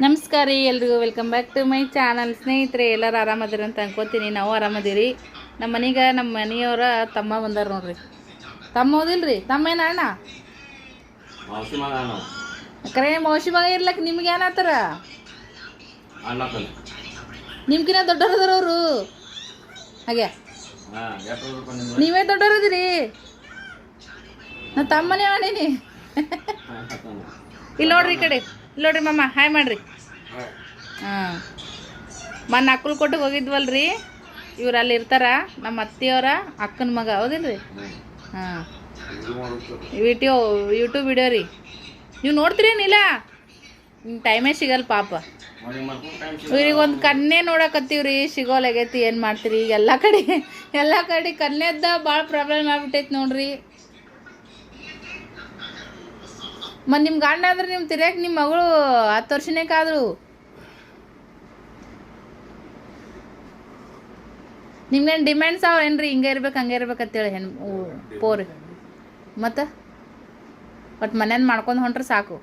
ನಮಸ್ಕಾರ ರೀ ಎಲ್ರಿಗೂ welcome back to my channel ಸ್ನೇಹಿತರೆ ಎಲ್ಲರೂ ಆರಾಮದಿರಿ ಅಂತ ಅನ್ಕೋತೀನಿ. ನಾವು ಆರಾಮದಿರಿ. ನಮ್ಮ ಮನೆಗೆ ನಮ್ಮ ಮನೆಯವರ ತಮ್ಮ ಬಂದಾರ ನೋಡ್ರಿ. ತಮ್ಮ ಓದಿಲ್ರಿ ತಮ್ಮ ಏನ ಅಣ್ಣ? ಕರೆ ಮೌಸಿ ಮಗ ಇರ್ಲಕ್ ನಿಮ್ಗೆ ಏನಾತಾರ ನಿಮ್ಗಿನ ದೊಡ್ಡವ್ರದಾರ ಅವರು? ಹಾಗೆ. ನೀವೇ ದೊಡ್ಡವ್ರದಿರಿ ನಾ ತಮ್ಮನೇ ಮಾಡೀನಿ ಇಲ್ಲಿ ನೋಡ್ರಿ ಈ ಕಡೆ. ಇಲ್ಲಿ ನೋಡ್ರಿ ಮಮ್ಮ ಹಾಯ್ ಮಾಡ್ರಿ. ಹಾಂ. ಮೊನ್ನೆ ಅಕ್ಕಲ್ ಕೊಟ್ಟಿಗೆ ಹೋಗಿದ್ವಲ್ರಿ? ಇವ್ರು ಅಲ್ಲಿ ಇರ್ತಾರ ನಮ್ಮ ಅತ್ತಿಯವರ ಅಕ್ಕನ ಮಗ ಹೌದಿಲ್ರಿ ಹಾಂ. ವಿಡಿಯೋ ಯೂಟ್ಯೂಬ್ ವಿಡಿಯೋ ರೀ. ನೀವು ನೋಡ್ತೀರೇನಿಲ್ಲ? ಟೈಮೇ ಸಿಗಲ್ಲ ಪಾಪ. ಇವ್ರಿಗೆ ಒಂದು ಕನ್ನೆ ನೋಡಕತ್ತೀವ್ರಿ ಸಿಗೋಲಾಗೈತಿ ಏನು ಮಾಡ್ತೀರಿ? ಈಗ ಎಲ್ಲ ಕಡೆ ಎಲ್ಲ ಕಡೆ ಕಣ್ಣೆದ್ದ ಭಾಳ ಪ್ರಾಬ್ಲಮ್ ಆಗ್ಬಿಟ್ಟೈತಿ ನೋಡ್ರಿ. ಮತ್ತು ನಿಮ್ಮ ಗಂಡ ಆದ್ರೆ ನಿಮ್ಮ ತಿರ್ಯಾಕ ನಿಮ್ಮ ಮಗಳು ಹತ್ತು ವರ್ಷನೇ ಕಾದ್ರು ನಿಮ್ಗೇನು ಡಿಮ್ಯಾಂಡ್ಸ್ ಅವ ಏನ್ರಿ? ಹಿಂಗೆ ಇರ್ಬೇಕು ಹಂಗೆ ಇರ್ಬೇಕು ಅಂತೇಳಿ ಹೆಣ್ ಪೋರಿ. ಮತ್ತು? ಒಟ್ಟು ಮನೇನ ಮಾಡ್ಕೊಂಡು ಹೊಂಟ್ರೆ ಸಾಕು.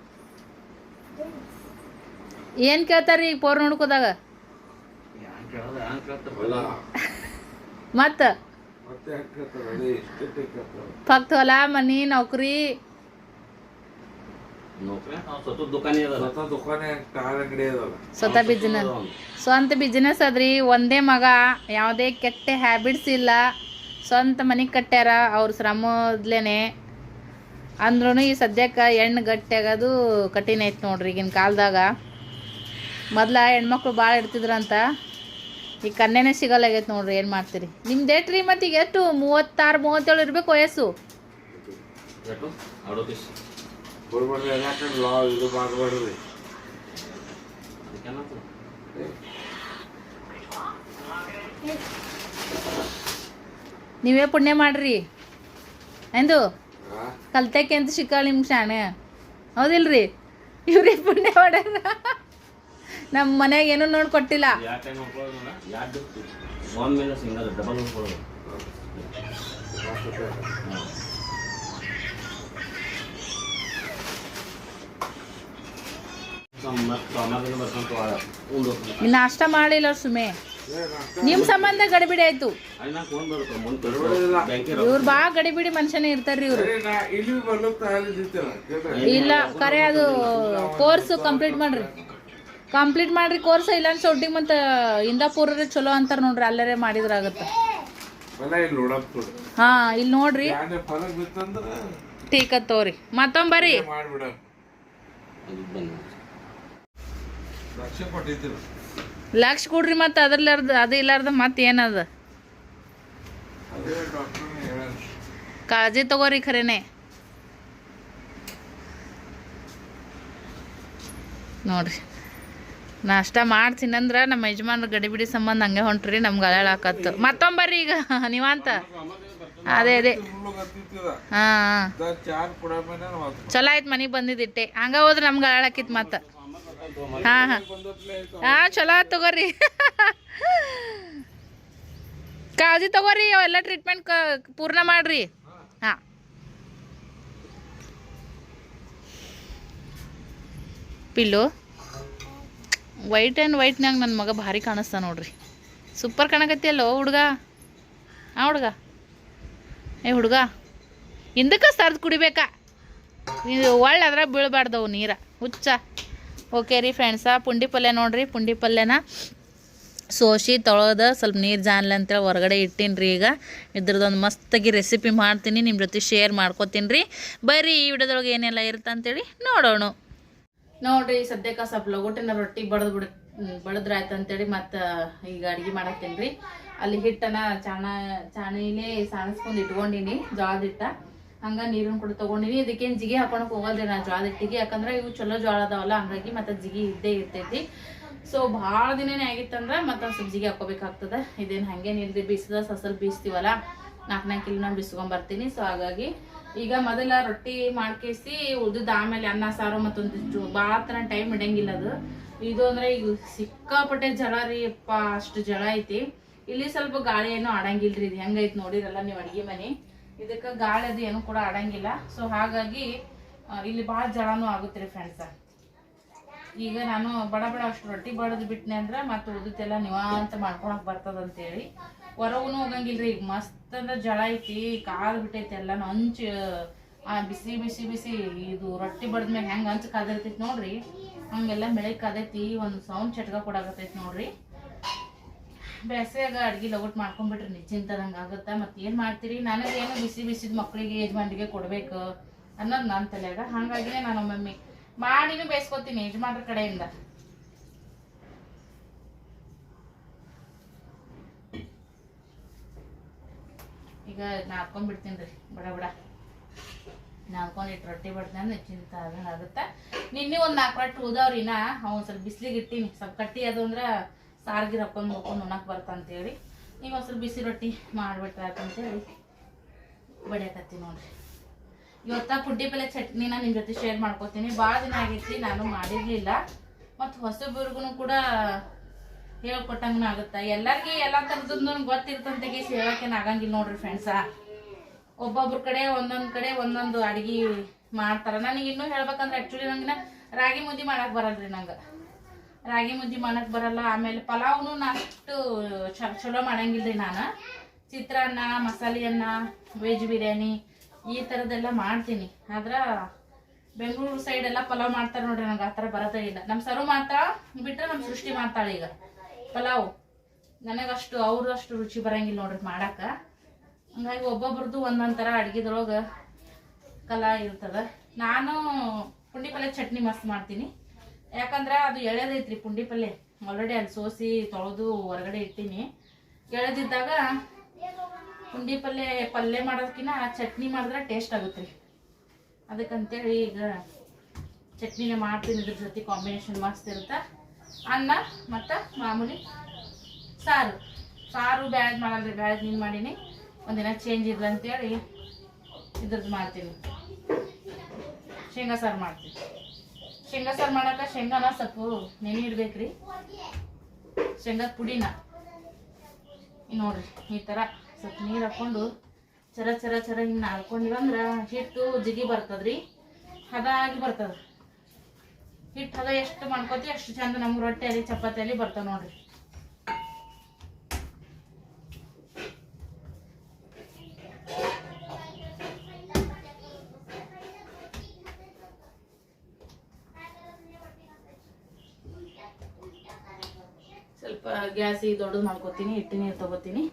ಏನು ಕೇಳ್ತಾರ ಈಗ ಪೋರ್ ನೋಡ್ಕೋದಾಗ? ಮತ್ತ? ಫಕ್ತ್ ಹೊಲ ಮನಿ ನೌಕರಿ. ನೌಕರಿ? ಸ್ವತಃ ದುಕಾನಿ ಅದ ಸ್ವತಃ ದುಕಾನೆ ಕಾರ್ ಅಂಗಡಿ ಅದಲ್ಲ ಸ್ವತಃ ಬಿಸ್ನೆಸ್ ಸ್ವಂತ ಬಿಸ್ನೆಸ್ ಅದ್ರಿ ಒಂದೇ ಮಗ ಯಾವುದೇ ಕೆಟ್ಟ ಹ್ಯಾಬಿಟ್ಸ್ ಇಲ್ಲ. ಸ್ವಂತ ಮನೆ ಕಟ್ಟ್ಯಾರ ಅವ್ರ ಶ್ರಮದ್ಲೇನೆ ಅಂದ್ರೂ ಈ ಸದ್ಯಕ್ಕೆ ಹೆಣ್ಣು ಗಟ್ಟಿ ಆಗೋದು ಕಠಿಣ ಐತೆ ನೋಡ್ರಿ ಈಗಿನ ಕಾಲದಾಗ. ಮೊದ್ಲ ಹೆಣ್ಮಕ್ಳು ಭಾಳ ಇರ್ತಿದ್ರಂತ ಈಗ ಕನ್ನೆನೇ ಸಿಗಲ್ಲಾಗೈತೆ ನೋಡ್ರಿ ಏನು ಮಾಡ್ತೀರಿ? ನಿಮ್ದು ಏಟ್ರಿ ಮತ್ತು ಈಗ ಎಷ್ಟು? ಮೂವತ್ತಾರು ಮೂವತ್ತೇಳು ಇರಬೇಕು ವಯಸ್ಸು. ಬರ್ಬಾರ್ದು ಎಲ್ಲ ಕಡೆ ಲಾ ಇದು ಮಾಡಬಾರ್ದ್ರಿ ಅದಕ್ಕೇನಾಯ್ತು ನೀವೇ ಪುಣ್ಯ ಮಾಡ್ರಿ. ಎಂದು? ಕಲ್ತಕ್ಕೆ ಅಂತ ಸಿಕ್ಕಾಳ ನಿಮ್ಗೆ ಶಾಣೆ? ಹೌದಿಲ್ರಿ? ಇವ್ರೇ ಪುಣ್ಯ ಮಾಡ್ಯಾರ ನಮ್ಮ ಮನ್ಯಾಗ ಏನೂ ನೋಡಿ ಕೊಟ್ಟಿಲ್ಲ. ನಾಷ್ಟ ಮಾಡಿಲ್ಲ ಸುಮೆ. ನಿಮ್ಮ ಸಂಬಂಧ ಗಡಿಬಿಡಿ ಆಯ್ತು. ಇವ್ರು ಬಾ ಗಡಿಬಿಡಿ ಮನುಷ್ಯನೇ ಇರ್ತಾರ್ರಿ ಇವ್ರು. ಇಲ್ಲಿ, ಕರೆ ಅದು ಕೋರ್ಸ್ ಕಂಪ್ಲೀಟ್ ಮಾಡ್ರಿ. ಕಂಪ್ಲೀಟ್ ಮಾಡ್ರಿ, ಕೋರ್ಸ್ ಇಲ್ಲ ಅಂತ ಒಟ್ಟಿಗೆ ಮತ್ತೆ ಇಂದಾಪುರ ಚಲೋ ಅಂತಾರ ನೋಡ್ರಿ, ಅಲ್ಲರೇ ಮಾಡಿದ್ರಾಗತ್ತ. ಹಾ ಇಲ್ಲಿ ನೋಡ್ರಿ. ಟೀಕತ್ ತಗೋರಿ. ಮತ್ತೊಂಬರಿ ಲಕ್ಷ ಕೊಡ್ರಿ ಮತ್ತೆ ಅದ್ರಲ್ಲಾರ್ದ ಅದು ಇಲ್ಲಾರ್ದ ಮತ್ತೆ ಏನದ? ಕಾಳಜಿ ತಗೋರಿ ಖರೇನೆ. ನೋಡ್ರಿ. ನಾಷ್ಟ ಮಾಡ್ತೀನಂದ್ರ ನಮ್ಮ ಯಜಮಾನ್ರ ಗಡಿಬಿಡಿ ಸಂಬಂಧ ಹಂಗೆ ಹೊಂಟ್ರಿ ನಮ್ಗೆ ಅಳಾಕತ್ತು ಮತ್ತೊಂಬರ್ರಿ ಈಗ ನೀವಂತ? ಅದೇ ಅದೇ ಹಾ ಚಲೋ ಆಯ್ತು ಮನೆಗೆ ಬಂದಿದ್ದಿಟ್ಟೆ ಹಂಗ ಹೋದ್ರೆ ನಮ್ಗೆ ಅಳಾಕಿತ್ತು ಮತ್ತೆ. ಹಾಂ ಹಾಂ. ಹಾಂ, ಚಲೋ ಆಯ್ತು ತಗೋರಿ. ಕಾಳಜಿ ತಗೋರಿ ಅವೆಲ್ಲ ಟ್ರೀಟ್ಮೆಂಟ್ ಪೂರ್ಣ ಮಾಡ್ರಿ. ಹಾಂ. ಪಿಲ್ಲು. ವೈಟ್ ಆ್ಯಂಡ್ ವೈಟ್ನಾಗ ನನ್ನ ಮಗ ಭಾರಿ ಕಾಣಿಸ್ತಾ ನೋಡ್ರಿ. ಸೂಪರ್ ಕಾಣಕತ್ತಿಯಲ್ಲೋ ಹುಡುಗ. ಆ ಹುಡುಗ. ಏ ಹುಡುಗ. ಹಿಂದಕ್ಕೆ ಸರ್ದು ಕುಡಿಬೇಕಾ? ಒಳ್ಳೆ ಅದ್ರಾಗ ಬೀಳಬಾರ್ದವು ನೀರ. ಹುಚ್ಚ. ಓಕೆ ರೀ ಫ್ರೆಂಡ್ಸ ಪುಂಡಿ ಪಲ್ಯ ನೋಡ್ರಿ, ಪುಂಡಿ ಪಲ್ಯನ ಸೋಸಿ ತೊಳೆದ, ಸ್ವಲ್ಪ ನೀರು ಜಾನ್ಲ ಅಂತೇಳಿ ಹೊರಗಡೆ ಇಟ್ಟೀನಿ ರೀ ಈಗ. ಇದ್ರದ್ದೊಂದು ಮಸ್ತಾಗಿ ರೆಸಿಪಿ ಮಾಡ್ತೀನಿ ನಿಮ್ಮ ಜೊತೆ ಶೇರ್ ಮಾಡ್ಕೋತೀನಿ ರೀ. ಬರ್ರಿ ಈ ವಿಡಿಯೋದೊಳಗೆ ಏನೆಲ್ಲ ಇರುತ್ತೆ ಅಂತೇಳಿ ನೋಡೋಣ. ನೋಡ್ರಿ, ಸದ್ಯಕ್ಕೆ ಸ್ವಲ್ಪ ಲಗೋಟಿನ ರೊಟ್ಟಿ ಬಡದ್ ಬಿಡ ಬಡದ್ರಾಯ್ತು ಅಂತೇಳಿ ಮತ್ತೆ ಈಗ ಅಡ್ಗೆ ಮಾಡತ್ತೀನಿ ರೀ ಅಲ್ಲಿ ಹಿಟ್ಟನ ಚಾಣ, ಚಾಣಿನೇ ಸಾಣಿಸ್ಕೊಂಡು ಇಟ್ಕೊಂಡಿನಿ, ಜೋಳದ ಹಿಟ್ಟ. ಹಂಗ ನೀರನ್ನ ಕೂಡ ತಗೊಂಡಿನಿ ಇದಕ್ಕೇನು ಜಿಗಿ ಹಾಕೊಳಕ್ ಹೋಗಲ್ರಿ ನಾ ಜ್ವಾಳದ ಹಿಟ್ಟಿಗೆ. ಯಾಕಂದ್ರೆ ಇವು ಚಲೋ ಜ್ವಾಳ ಅದಾವಲ್ಲ, ಹಂಗಾಗಿ ಮತ್ತೆ ಜಿಗಿ ಇದ್ದೇ ಇರ್ತೈತಿ. ಸೊ ಭಾಳ ದಿನನೇ ಆಗಿತ್ತಂದ್ರೆ ಮತ್ತೆ ಸ್ವಲ್ಪ ಜಿಗಿ ಹಾಕೋಬೇಕಾಗ್ತದ. ಇದೇನು ಹಂಗೇನಿಲ್ರಿ ಬೀಸದ ಸಸಲ್ ಬೀಸ್ತೀವಲ್ಲ ನಾಲ್ಕು ನಾಲ್ಕು ಕಿಲೋ ಬಿಸ್ಕೊಂಡ್ ಬರ್ತೀನಿ. ಸೊ ಹಾಗಾಗಿ ಈಗ ಮೊದಲ ರೊಟ್ಟಿ ಮಾಡ್ಕೇಸಿ ಉಳ್ದಿದ್ದು ಆಮೇಲೆ ಅನ್ನ, ಸಾರು ಮತ್ತೊಂದಿಷ್ಟು ಭಾಳ ತರ ಟೈಮ್ ಇಡಂಗಿಲ್ಲ ಅದು. ಇದು ಅಂದ್ರೆ ಈಗ ಸಿಕ್ಕಾಪಟ್ಟೆ ಜಳ ರೀ ಅಪ್ಪ ಅಷ್ಟು ಜಳ ಐತಿ. ಇಲ್ಲಿ ಸ್ವಲ್ಪ ಗಾಳಿ ಏನೋ ಆಡಂಗಿಲ್ರಿ, ಇದು ಹೆಂಗೈತಿ ನೋಡಿರಲ್ಲ ನೀವು ಅಡಿಗೆ ಮನೆ. ಇದಕ್ಕೆ ಗಾಳಿ ಅದು ಏನು ಕೂಡ ಆಡಂಗಿಲ್ಲ. ಸೊ ಹಾಗಾಗಿ ಇಲ್ಲಿ ಭಾಳ ಜಳಾನು ಆಗುತ್ತೆ ರೀ ಫ್ರೆಂಡ್ಸ ಈಗ ನಾನು ಬಡ ಬಡ ಅಷ್ಟು ರೊಟ್ಟಿ ಬಡದು ಬಿಟ್ನೆ ಅಂದ್ರೆ ಮತ್ತೆ ಉಳಿದೆಲ್ಲ ನಿವಾಂತ ಮಾಡ್ಕೊಳಕ್ ಬರ್ತದ ಅಂತೇಳಿ ಹೋಗಂಗಿಲ್ಲ ಹೋಗಂಗಿಲ್ರಿ, ಈಗ ಮಸ್ತ್ ಅಂದ್ರೆ ಜಳ ಐತಿ ಕಾದ್ ಬಿಟ್ಟೈತಿ ಎಲ್ಲ ಹಂಚು ಬಿಸಿ ಬಿಸಿ ಬಿಸಿ, ಇದು ರೊಟ್ಟಿ ಬಡ್ದ್ಮ್ಯಾಗ ಹೆಂಗೆ ಹಂಚು ಕಾದಿರ್ತೈತಿ ನೋಡ್ರಿ. ಹಂಗೆಲ್ಲ ಬೆಳಗ್ಗೆ ಕಾದೈತಿ, ಒಂದು ಸೌಂಡ್ ಚಟ್ಕ ಕೊಡಾಕತ್ತೈತಿ ನೋಡ್ರಿ. ಬೇಸಿಯಾಗ ಅಡ್ಗೆ ಲಗೋಟ್ ಮಾಡ್ಕೊಂಡ್ಬಿಟ್ರಿ ನಿಶ್ಚಿಂತದಂಗೆ ಆಗುತ್ತಾ? ಮತ್ತೆ ಏನು ಮಾಡ್ತೀರಿ? ನನಗೇನು ಬಿಸಿ ಬಿಸಿದ ಮಕ್ಕಳಿಗೆ ಯಜಮಾನ್ರಿಗೆ ಕೊಡ್ಬೇಕು ಅನ್ನೋದು ನನ್ನ ತಲೆಯಾಗ. ಹಾಗಾಗಿನೇ ನಾನು ಒಮ್ಮೊಮ್ಮೆ ಮಾಡಿನೂ ಬೇಯಿಸ್ಕೊತೀನಿ ಯಜಮಾನ್ರ ಕಡೆಯಿಂದ. ಈಗ ನಾದ್ಕೊಂಡ್ಬಿಡ್ತೀನಿ ರೀ. ಬಡ ಬಡ. ನಾದ್ಕೊಂಡು ಇಟ್ಟು ರೊಟ್ಟಿ ಬಡ್ತೀನಿ ಅಂದ್ರೆ ಚಿಂತ ಆಗುತ್ತೆ? ನಿನ್ನೆ ಒಂದು ನಾಲ್ಕು ರೊಟ್ಟಿ ಉದವ್ರಿನ? ನಾ ಅವ್ನು ಸ್ವಲ್ಪ ಬಿಸಿಲಿಗೆ ಇಟ್ಟೀನಿ. ಸ್ವಲ್ಪ ಕಟ್ಟಿ ಅದು ಅಂದ್ರೆ ಸಾರ್ಗಿರ್ ಹಾಕೊಂಡು ನೋಡ್ಕೊಂಡು ಉಣ್ಣಕ್ಕೆ ಬರ್ತಂತೇಳಿ. ಈಗ ಒಂದು ಬಿಸಿ ರೊಟ್ಟಿ ಮಾಡ್ಬಿಟ್ರಂತೇಳಿ ಬಡಿಯಕತ್ತಿ ನೋಡ್ರಿ. ಇವತ್ತ ಪುಡ್ಡಿ ಪಲ್ಲೆ ಚಟ್ನಿನ ನಿಮ್ಮ ಜೊತೆ ಶೇರ್ ಮಾಡ್ಕೊತೀನಿ. ಭಾಳ ದಿನ ಆಗೈತಿ ನಾನು ಮಾಡಿರಲಿಲ್ಲ. ಮತ್ತು ಹೊಸಬ್ರಿಗೂ ಕೂಡ ಹೇಳ್ಕೊಟ್ಟಂಗನ ಆಗುತ್ತೆ. ಎಲ್ಲರಿಗೆ ಎಲ್ಲ ಥರದ್ದು ಗೊತ್ತಿರ್ತಂತೆ ಹೇಳೋಕೇನು ಆಗಂಗಿಲ್ಲ ನೋಡ್ರಿ ಫ್ರೆಂಡ್ಸ ಒಬ್ಬೊಬ್ರ ಕಡೆ ಒಂದೊಂದು ಕಡೆ ಒಂದೊಂದು ಅಡಿಗೆ ಮಾಡ್ತಾರ. ನನಗೆ ಇನ್ನೂ ಹೇಳ್ಬೇಕಂದ್ರೆ ಆ್ಯಕ್ಚುಲಿ ನಂಗೆ ರಾಗಿ ಮುದ್ದೆ ಮಾಡಕ್ಕೆ ಬರಲ್ರಿ ನಂಗೆ. ರಾಗಿ ಮುದ್ದೆ ಮಾಡಕ್ಕೆ ಬರಲ್ಲ. ಆಮೇಲೆ ಪಲಾವ್ನು ನಾ ಅಷ್ಟು ಚಲೋ ಮಾಡಂಗಿಲ್ರಿ ನಾನು. ಚಿತ್ರಾನ್ನ ಮಸಾಲೆ ಅನ್ನ ವೆಜ್ ಬಿರಿಯಾನಿ ಈ ಥರದ್ದೆಲ್ಲ ಮಾಡ್ತೀನಿ. ಆದ್ರೆ ಬೆಂಗಳೂರು ಸೈಡ್ ಎಲ್ಲ ಪಲಾವ್ ಮಾಡ್ತಾರೆ ನೋಡ್ರಿ ನಂಗೆ ಆ ಥರ ಬರೋದೇ ಇಲ್ಲ. ನಮ್ಮ ಸರು ಮಾತ್ರ ಬಿಟ್ಟರೆ ನಮ್ಮ ಸೃಷ್ಟಿ ಮಾಡ್ತಾಳೆ ಈಗ. ಪಲಾವ್. ನನಗಷ್ಟು ಅವ್ರದಷ್ಟು ರುಚಿ ಬರಂಗಿಲ್ಲ ನೋಡ್ರಿ ಮಾಡಕ್ಕೆ ಹಂಗಾಗಿ ಒಬ್ಬೊಬ್ರದ್ದು ಒಂದೊಂದು ಥರ ಅಡುಗೆದ್ರೊಳಗೆ ಕಲಾ ಇರ್ತದೆ. ನಾನು ಪುಂಡಿ ಪಲ್ಯ ಚಟ್ನಿ ಮಸ್ತ್ ಮಾಡ್ತೀನಿ. ಯಾಕಂದ್ರೆ ಅದು ಎಳೆದೈತ್ರಿ ಪುಂಡಿ ಪಲ್ಯ ಆಲ್ರೆಡಿ ಅಲ್ಲಿ ಸೋಸಿ ತೊಳೆದು ಹೊರಗಡೆ ಇಟ್ಟೀನಿ ಎಳೆದಿದ್ದಾಗ ಪುಂಡಿ ಪಲ್ಯ ಪಲ್ಯ ಮಾಡೋದಕ್ಕಿಂತ ಚಟ್ನಿ ಮಾಡಿದ್ರೆ ಟೇಸ್ಟ್ ಆಗುತ್ತೆ ರೀ. ಅದಕ್ಕಂತೇಳಿ ಈಗ ಚಟ್ನಿನೇ ಮಾಡ್ತೀನಿ ಇದ್ರ ಜೊತೆ ಕಾಂಬಿನೇಷನ್ ಮಸ್ತ್ ಇರುತ್ತೆ. ಅನ್ನ ಮತ್ತು ಮಾಮೂಲಿ ಸಾರು. ಸಾರು ಬ್ಯಾಡ್ ಮಾಡಲ್ರಿ, ಬ್ಯಾಡ್ ನೀನು ಮಾಡೀನಿ. ಒಂದಿನ ಚೇಂಜ್ ಇರ್ಲಿ ಅಂತೇಳಿ ಇದ್ರದ್ದು ಮಾಡ್ತೀನಿ. ಶೇಂಗಾ ಸಾರು ಮಾಡ್ತೀನಿ. ಶೇಂಗಾ ಸಾರು ಮಾಡಾಕ ಶೇಂಗಾನ ಸ್ವಲ್ಪ ನೆನೆ ಇಡ್ಬೇಕ್ರಿ. ಶೇಂಗಾದ ಪುಡಿನ. ನೋಡ್ರಿ, ಈ ಥರ ಸ್ವಲ್ಪ ನೀರು ಹಾಕೊಂಡು ಚರ ಚರ ಚರ ಹಿಂಗೆ ಅಂದ್ರೆ ಹಿಟ್ಟು ಜಿಗಿ ಬರ್ತದ್ರಿ, ಹದಾಗಿ ಬರ್ತದ ಹಿಟ್ಟು ಹದ ಎಷ್ಟು ಮಾಡ್ಕೋತಿ ಅಷ್ಟು ಚಂದ ನಮ್ಗೆ ಚಪಾತಿ ಚಪಾತಿಯಲ್ಲಿ ಬರ್ತವೆ ನೋಡ್ರಿ ಸ್ವಲ್ಪ ಗ್ಯಾಸ್ ದೊಡ್ಡದು ಮಾಡ್ಕೊತೀನಿ, ಹಿಟ್ಟು ನೀರು ತೊಗೋತೀನಿ.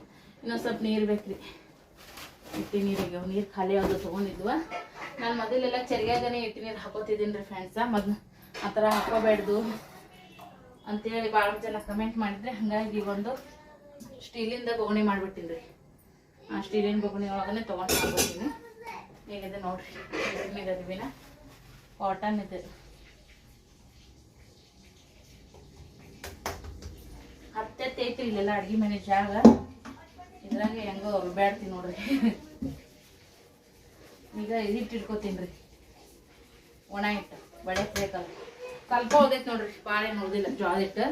ಇನ್ನೊಂದು ಸ್ವಲ್ಪ ನೀರು ಬೇಕ್ರಿ. ಹಿಟ್ಟಿ ನೀರಿಗೆ ನೀರು ಖಾಲಿ ಆಗೋದು ತೊಗೊಂಡಿದ್ವ. ನಾನು ಮೊದಲೆಲ್ಲ ಚರಿಯಾಗನೇ ಹಿಟ್ಟು ನೀರು ಹಾಕೋತಿದ್ದೀನಿ ರೀ ಫ್ರೆಂಡ್ಸ ಮೊದ್ಲು ಆ ಥರ ಹಾಕೋಬೇಡ್ದು ಅಂತೇಳಿ ಭಾಳ ಜನ ಕಮೆಂಟ್ ಮಾಡಿದ್ರೆ ಹಾಗಾಗಿ ಒಂದು ಸ್ಟೀಲಿಂದ ಬೊಗಣಿ ಮಾಡಿಬಿಟ್ಟಿನಿ ರೀ ಆ ಸ್ಟೀಲಿನ ಬೊಗಣಿ ಒಳಗನೆ ತೊಗೊಂಡು ಹಾಕೋತೀನಿ. ಹೇಗಿದೆ ನೋಡಿರಿ ಗರಿಬಿನ ಕಾಟನ್ ಇದೆ. ಹತ್ತತ್ತು ಐತಿ ಇಲ್ಲೆಲ್ಲ ಅಡ್ಗೆ ಮನೆ ಜಾಗ. ಇದ್ರಾಗ ಹೆಂಗೋ ಬ್ಯಾಡ್ತೀನಿ ನೋಡ್ರಿ. ಈಗ ಹಿಟ್ಟು ಇಟ್ಕೋತೀನಿ ರೀ ಒಣ ಹಿಟ್ಟು ಬಳೆ ಬೇಕಲ್ಲ ಸ್ವಲ್ಪ ಉಳ್ದೈತೆ ನೋಡ್ರಿ ಭಾಳ ಏನು ಉಳ್ದಿಲ್ಲ ಜೋಳ ಹಿಟ್ಟು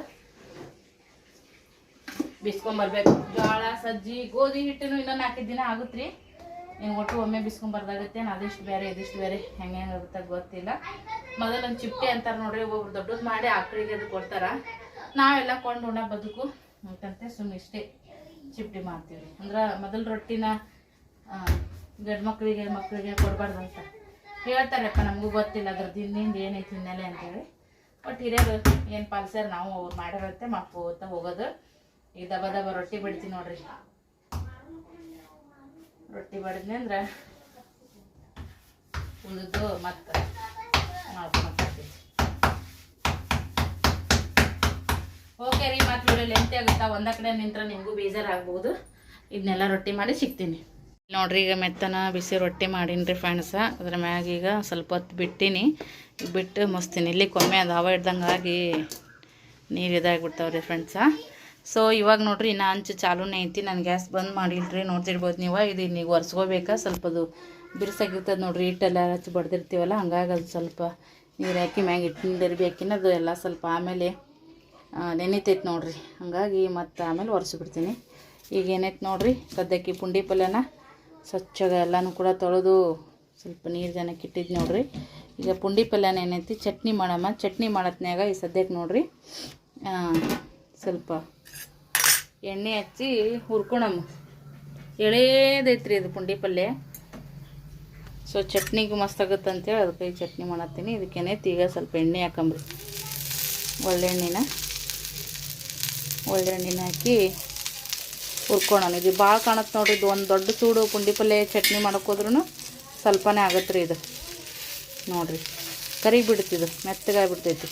ಬಿಸ್ಕೊಂಬರ್ಬೇಕು ಜೋಳ ಸಜ್ಜಿ, ಗೋಧಿ ಹಿಟ್ಟನು ಇನ್ನೊಂದು ನಾಲ್ಕೈದು ದಿನ ಆಗುತ್ತೆ ಏನು ಒಟ್ಟು ಒಮ್ಮೆ ಬಿಸ್ಕೊಂಬರ್ದಾಗತ್ತೆ ಅದಿಷ್ಟು ಬೇರೆ, ಇದಿಷ್ಟು ಬೇರೆ, ಹೆಂಗೆ ಹೆಂಗೆ ಆಗುತ್ತೆ ಗೊತ್ತಿಲ್ಲ. ಮೊದಲೊಂದು ಚಿಪ್ಟಿ ಅಂತಾರೆ ನೋಡ್ರಿ ಒಬ್ಬೊಬ್ರು ದೊಡ್ಡದು ಮಾಡಿ ಆಕಳಿಗೆ ಅದು ಕೊಡ್ತಾರ. ನಾವೆಲ್ಲ ಕೊಂಡು ಉಣ್ಣ ಬದುಕು. ಅಂತಂತೆ ಸುಮ್ಮನೆ ಇಷ್ಟೇ ಚಿಪ್ಟಿ ಮಾಡ್ತೀವಿ ಅಂದ್ರೆ ಮೊದಲು ರೊಟ್ಟಿನ ಗಂಡು ಮಕ್ಕಳಿಗೆ ಮಕ್ಕಳಿಗೆ ಹೇಳ್ತಾರೆ ಹೇಳ್ತಾರಪ್ಪ ನಮಗೂ ಗೊತ್ತಿಲ್ಲ ಅದ್ರದ್ದು ಹಿಂದಿಂದ ಏನೈತಿ ಹಿನ್ನೆಲೆ ಅಂತೇಳಿ. ಬಟ್ ಹಿರಿಯರು ಏನು ಪಾಲ್ಸರ್ ನಾವು ಅವ್ರು ಮಾಡಿರತ್ತೆ ಮಾಡ್ಕೋತ ಹೋಗೋದು. ಈಗ ದಬ ದಬ ರೊಟ್ಟಿ ಬಿಡ್ತೀವಿ ನೋಡ್ರಿ. ರೊಟ್ಟಿ ಬಡಿದ್ನಿ ಅಂದ್ರೆ ಉಳಿದು ಮತ್ತೆ ಮಾಡ್ಕೊಳಕ್ಕಾಗ್ತೈತಿ ಓಕೆ ರೀ, ಮತ್ತೆ ವಿಡಿಯೋ ಲೆಂತಿ ಆಗುತ್ತಾ? ಒಂದ ಕಡೆ ನಿಂತ್ರೆ ನಿಮಗೂ ಬೇಜಾರಾಗ್ಬೋದು. ಇದನ್ನೆಲ್ಲ ರೊಟ್ಟಿ ಮಾಡಿ ಸಿಗ್ತೀನಿ. ನೋಡ್ರಿ, ಈಗ ಮೆತ್ತನ ಬಿಸಿ ರೊಟ್ಟಿ ಮಾಡೀನಿ ರೀ ಫ್ರೆಂಡ್ಸ ಅದ್ರ ಮ್ಯಾಗ ಈಗ ಸ್ವಲ್ಪ ಹೊತ್ತು ಬಿಟ್ಟಿನಿ. ಬಿಟ್ಟು ಮುಸ್ತೀನಿ ಇಲ್ಲಿ ಕೊಮ್ಮೆ ಅದು ಹವ ಇಡ್ದಂಗೆ ಆಗಿ ನೀರು ಇದಾಗ್ಬಿಡ್ತಾವ್ರಿ ಫ್ರೆಂಡ್ಸ ಸೊ ಇವಾಗ ನೋಡ್ರಿ, ಇನ್ನು ಹಂಚು ಚಾಲೂನೇ ಐತಿ. ನಾನು ಗ್ಯಾಸ್ ಬಂದ್ ಮಾಡಿಲ್ರಿ. ನೋಡ್ತಿರ್ಬೋದು ನೀವು. ಇದು ನೀವು ಒರೆಸ್ಕೋಬೇಕಾ? ಸ್ವಲ್ಪ ಅದು ಬಿರ್ಸಾಗಿರ್ತದೆ ನೋಡ್ರಿ. ಹಿಟ್ಟೆಲ್ಲ ಹಚ್ಚಿ ಬಡ್ದಿರ್ತೀವಲ್ಲ, ಹಂಗಾಗಿ ಅದು ಸ್ವಲ್ಪ ನೀರು ಹಾಕಿ ಮ್ಯಾಗ ಇಟ್ಟಿರ್ಬೇಕಿನ್ನ ಅದು ಎಲ್ಲ ಸ್ವಲ್ಪ ಆಮೇಲೆ ನೆನಿತೈತೆ ನೋಡ್ರಿ. ಹಂಗಾಗಿ ಮತ್ತು ಆಮೇಲೆ ಒರೆಸಿಬಿಡ್ತೀನಿ ಈಗ ಏನೈತೆ ನೋಡ್ರಿ ಸದ್ಯಕ್ಕೆ ಪುಂಡಿ ಪಲ್ಯನ ಸ್ವಚ್ಛಗೆ ಎಲ್ಲನೂ ಕೂಡ ತೊಳೆದು ಸ್ವಲ್ಪ ನೀರು ಜನಕ್ಕೆ ಇಟ್ಟಿದ್ದು ನೋಡ್ರಿ. ಈಗ ಪುಂಡಿ ಪಲ್ಯನ ಏನೈತಿ, ಚಟ್ನಿ ಮಾಡಮ್ಮ ಚಟ್ನಿ ಮಾಡತ್ನ್ಯಾಗ ಈ ಸದ್ಯಕ್ಕೆ ನೋಡ್ರಿ ಸ್ವಲ್ಪ ಎಣ್ಣೆ ಹಚ್ಚಿ ಹುರ್ಕೊಳಮ್ಮ ಎಳೇದೈತ್ರಿ ಇದು ಪುಂಡಿ ಪಲ್ಯ. ಸೊ, ಚಟ್ನಿಗೆ ಮಸ್ತ್ ಆಗುತ್ತೆ ಅಂತೇಳಿ ಅದಕ್ಕೆ ಚಟ್ನಿ ಮಾಡತ್ತೀನಿ. ಇದಕ್ಕೇನೈತಿ ಈಗ ಸ್ವಲ್ಪ ಎಣ್ಣೆ ಹಾಕಂಬ್ರಿ. ಒಳ್ಳೆಣ್ಣೆನ. ಒಳ್ಳೆಣ್ಣೆನ ಹಾಕಿ ಹುರ್ಕೊಳೋಣ. ಇದು ಭಾಳ ಕಾಣುತ್ತೆ ನೋಡ್ರಿ, ಇದು ಒಂದು ದೊಡ್ಡ ಸೂಡು ಪುಂಡಿ ಪಲ್ಯ ಚಟ್ನಿ ಮಾಡೋಕ್ಕೋದ್ರೂ ಸ್ವಲ್ಪನೇ ಆಗತ್ತೆ ರೀ ಇದು. ನೋಡಿರಿ, ಕರಿ ಮೆತ್ತಗಾಗಿ ಮೆತ್ತಗಾಗ್ಬಿಡ್ತೈತಿ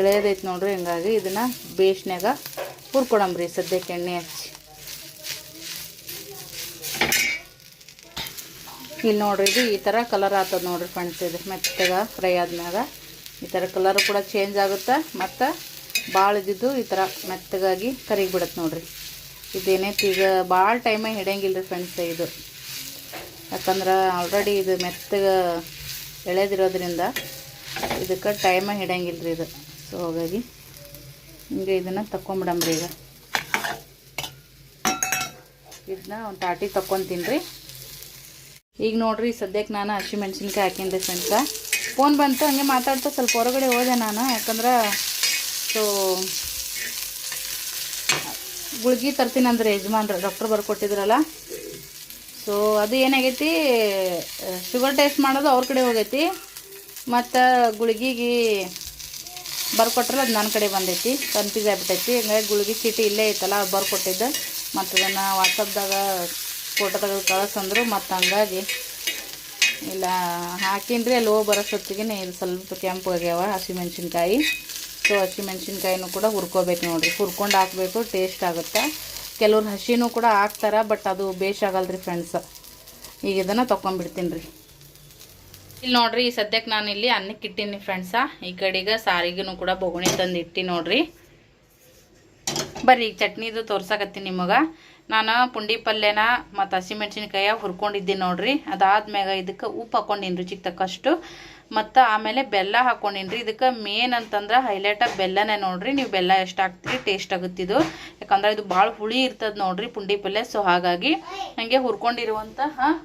ಎಳೆಯದೈತಿ ನೋಡ್ರಿ, ಹಿಂಗಾಗಿ ಇದನ್ನು ಬೇಸ್ನ್ಯಾಗ ಹುರ್ಕೊಳಂಬ್ರಿ ಸದ್ಯಕ್ಕೆ ಎಣ್ಣೆ ಹಚ್ಚಿ. ಇಲ್ಲಿ ನೋಡ್ರಿ, ಇದು ಈ ಥರ ಕಲರ್ ಆಗ್ತದೆ ನೋಡ್ರಿ ಫ್ರೆಂಡ್ಸ್ ಇದು, ಮೆತ್ತಗ ಫ್ರೈ ಆದ್ಮ್ಯಾಗ. ಈ ಥರ ಕಲರು ಕೂಡ ಚೇಂಜ್ ಆಗುತ್ತೆ? ಮತ್ತು ಭಾಳ ಇದ್ದಿದ್ದು ಈ ಥರ ಮೆತ್ತಗಾಗಿ ಕರಿಗೆ ಬಿಡುತ್ತೆ ನೋಡ್ರಿ ಈಗ ಭಾಳ ಟೈಮೇ ಹಿಡಿಯಂಗಿಲ್ಲ ರೀ ಫ್ರೆಂಡ್ಸ್ ಇದು. ಯಾಕಂದ್ರೆ ಆಲ್ರೆಡಿ ಇದು ಮೆತ್ತಗೆ ಎಳೆದಿರೋದ್ರಿಂದ ಇದಕ್ಕೆ ಟೈಮ ಹಿಡಿಯಂಗಿಲ್ಲ ರೀ ಇದು. ಸೊ ಹಾಗಾಗಿ ಹಿಂಗೆ ಇದನ್ನು ತಗೊಂಬಿಡಂಬ್ರಿ ಈಗ. ಇದನ್ನ ಒಂದು ತಾಟಿ ತಕ್ಕೊತೀನಿ ರೀ. ಈಗ ನೋಡಿರಿ ಸದ್ಯಕ್ಕೆ ನಾನು ಹಸಿಮೆಣ್ಸಿನ್ಕಾಯಿ ಹಾಕೀನಿ ಫ್ರೆಂಡ್ಸ ಫೋನ್ ಬಂತು, ಹಂಗೆ ಮಾತಾಡ್ತಾ ಸ್ವಲ್ಪ ಹೊರಗಡೆ ಹೋದೆ ನಾನು. ಯಾಕಂದ್ರೆ ಸೊ ಗುಳ್ಗಿ ತರ್ತೀನಿ ಅಂದರೆ ಯಜಮಾನ್ರು ಡಾಕ್ಟ್ರ್ ಬರ್ಕೊಟ್ಟಿದ್ರಲ್ಲ. ಸೊ ಅದು ಏನಾಗೈತಿ ಶುಗರ್ ಟೆಸ್ಟ್ ಮಾಡೋದು ಅವ್ರ ಕಡೆ ಹೋಗೈತಿ. ಮತ್ತು ಗುಳ್ಗಿಗೆ ಬರ್ಕೊಟ್ರಲ್ಲ, ಅದು ನನ್ನ ಕಡೆ ಬಂದೈತಿ. ಕನ್ಫ್ಯೂಸ್ ಆಗ್ಬಿಟ್ಟೈತಿ. ಹಂಗಾಗಿ ಗುಳ್ಗಿ ಚೀಟಿ ಇಲ್ಲೇ ಐತಲ್ಲ ಬರ್ಕೊಟ್ಟಿದ್ದು. ಮತ್ತು ಅದನ್ನು ವಾಟ್ಸಪ್ದಾಗ ಫೋಟೋದಾಗ ಕಳಿಸಂದ್ರು. ಮತ್ತು ಹಂಗಾಗಿ ಇಲ್ಲ, ಹಾಕಿನ್ರಿ, ಅಲ್ಲಿ ಹೋಗಿ ಬರೋಷ್ಟೊತ್ತಿಗೆ ಇದು ಸ್ವಲ್ಪ ಕೆಂಪು ಆಗ್ಯಾವ ಹಸಿಮೆಣ್ಸಿನ್ಕಾಯಿ. ಸೊ ಹಸಿಮೆಣ್ಸಿನ್ಕಾಯಿನೂ ಕೂಡ ಹುರ್ಕೋಬೇಕು ನೋಡಿರಿ. ಹುರ್ಕೊಂಡು ಹಾಕಬೇಕು ಟೇಸ್ಟ್ ಆಗುತ್ತೆ? ಕೆಲವ್ರು ಹಸಿನೂ ಕೂಡ ಹಾಕ್ತಾರೆ ಬಟ್ ಅದು ಬೇಷ್ ಆಗಲ್ರಿ ಫ್ರೆಂಡ್ಸ್ ಈಗ ಇದನ್ನು ತೊಗೊಂಬಿಡ್ತೀನಿ ರೀ ಇಲ್ಲಿ ನೋಡ್ರಿ, ಈ ಸದ್ಯಕ್ಕೆ ನಾನು ಇಲ್ಲಿ ಅನ್ನಕ್ಕೆ ಇಟ್ಟೀನಿ ಫ್ರೆಂಡ್ಸ ಈ ಕಡೆಗೆ ಸಾರಿಗೂ ಕೂಡ ಬೊಗಣಿ ತಂದು ಇಟ್ಟಿ ನೋಡ್ರಿ. ಬರ್ರಿ, ಈಗ ಚಟ್ನಿದು ತೋರ್ಸಕತ್ತೀನಿ ನಿಮಗೆ. ನಾನು ಪುಂಡಿ ಪಲ್ಯನ ಮತ್ತು ಹಸಿಮೆಣ್ಸಿನ್ಕಾಯ ಹುರ್ಕೊಂಡಿದ್ದೀನಿ ನೋಡ್ರಿ. ಅದಾದ್ಮ್ಯಾಗ ಇದಕ್ಕೆ ಉಪ್ಪು ಹಾಕ್ಕೊಂಡಿನಿ ರುಚಿಗೆ ತಕ್ಕಷ್ಟು ಮತ್ತು ಆಮೇಲೆ ಬೆಲ್ಲ ಹಾಕ್ಕೊಂಡಿನಿ ರೀ ಇದಕ್ಕೆ ಮೇನ್ ಅಂತಂದ್ರೆ ಹೈಲೈಟಾಗಿ ಬೆಲ್ಲನೇ ನೋಡ್ರಿ. ನೀವು ಬೆಲ್ಲ ಎಷ್ಟು ಹಾಕ್ತೀರಿ ಟೇಸ್ಟ್ ಆಗುತ್ತಿದ್ದು ಯಾಕಂದ್ರೆ ಇದು ಭಾಳ ಹುಳಿ ಇರ್ತದೆ ನೋಡ್ರಿ ಪುಂಡಿ ಪಲ್ಯ. ಸೊ ಹಾಗಾಗಿ ಹಂಗೆ ಹುರ್ಕೊಂಡಿರುವಂಥ ಹಾಂ?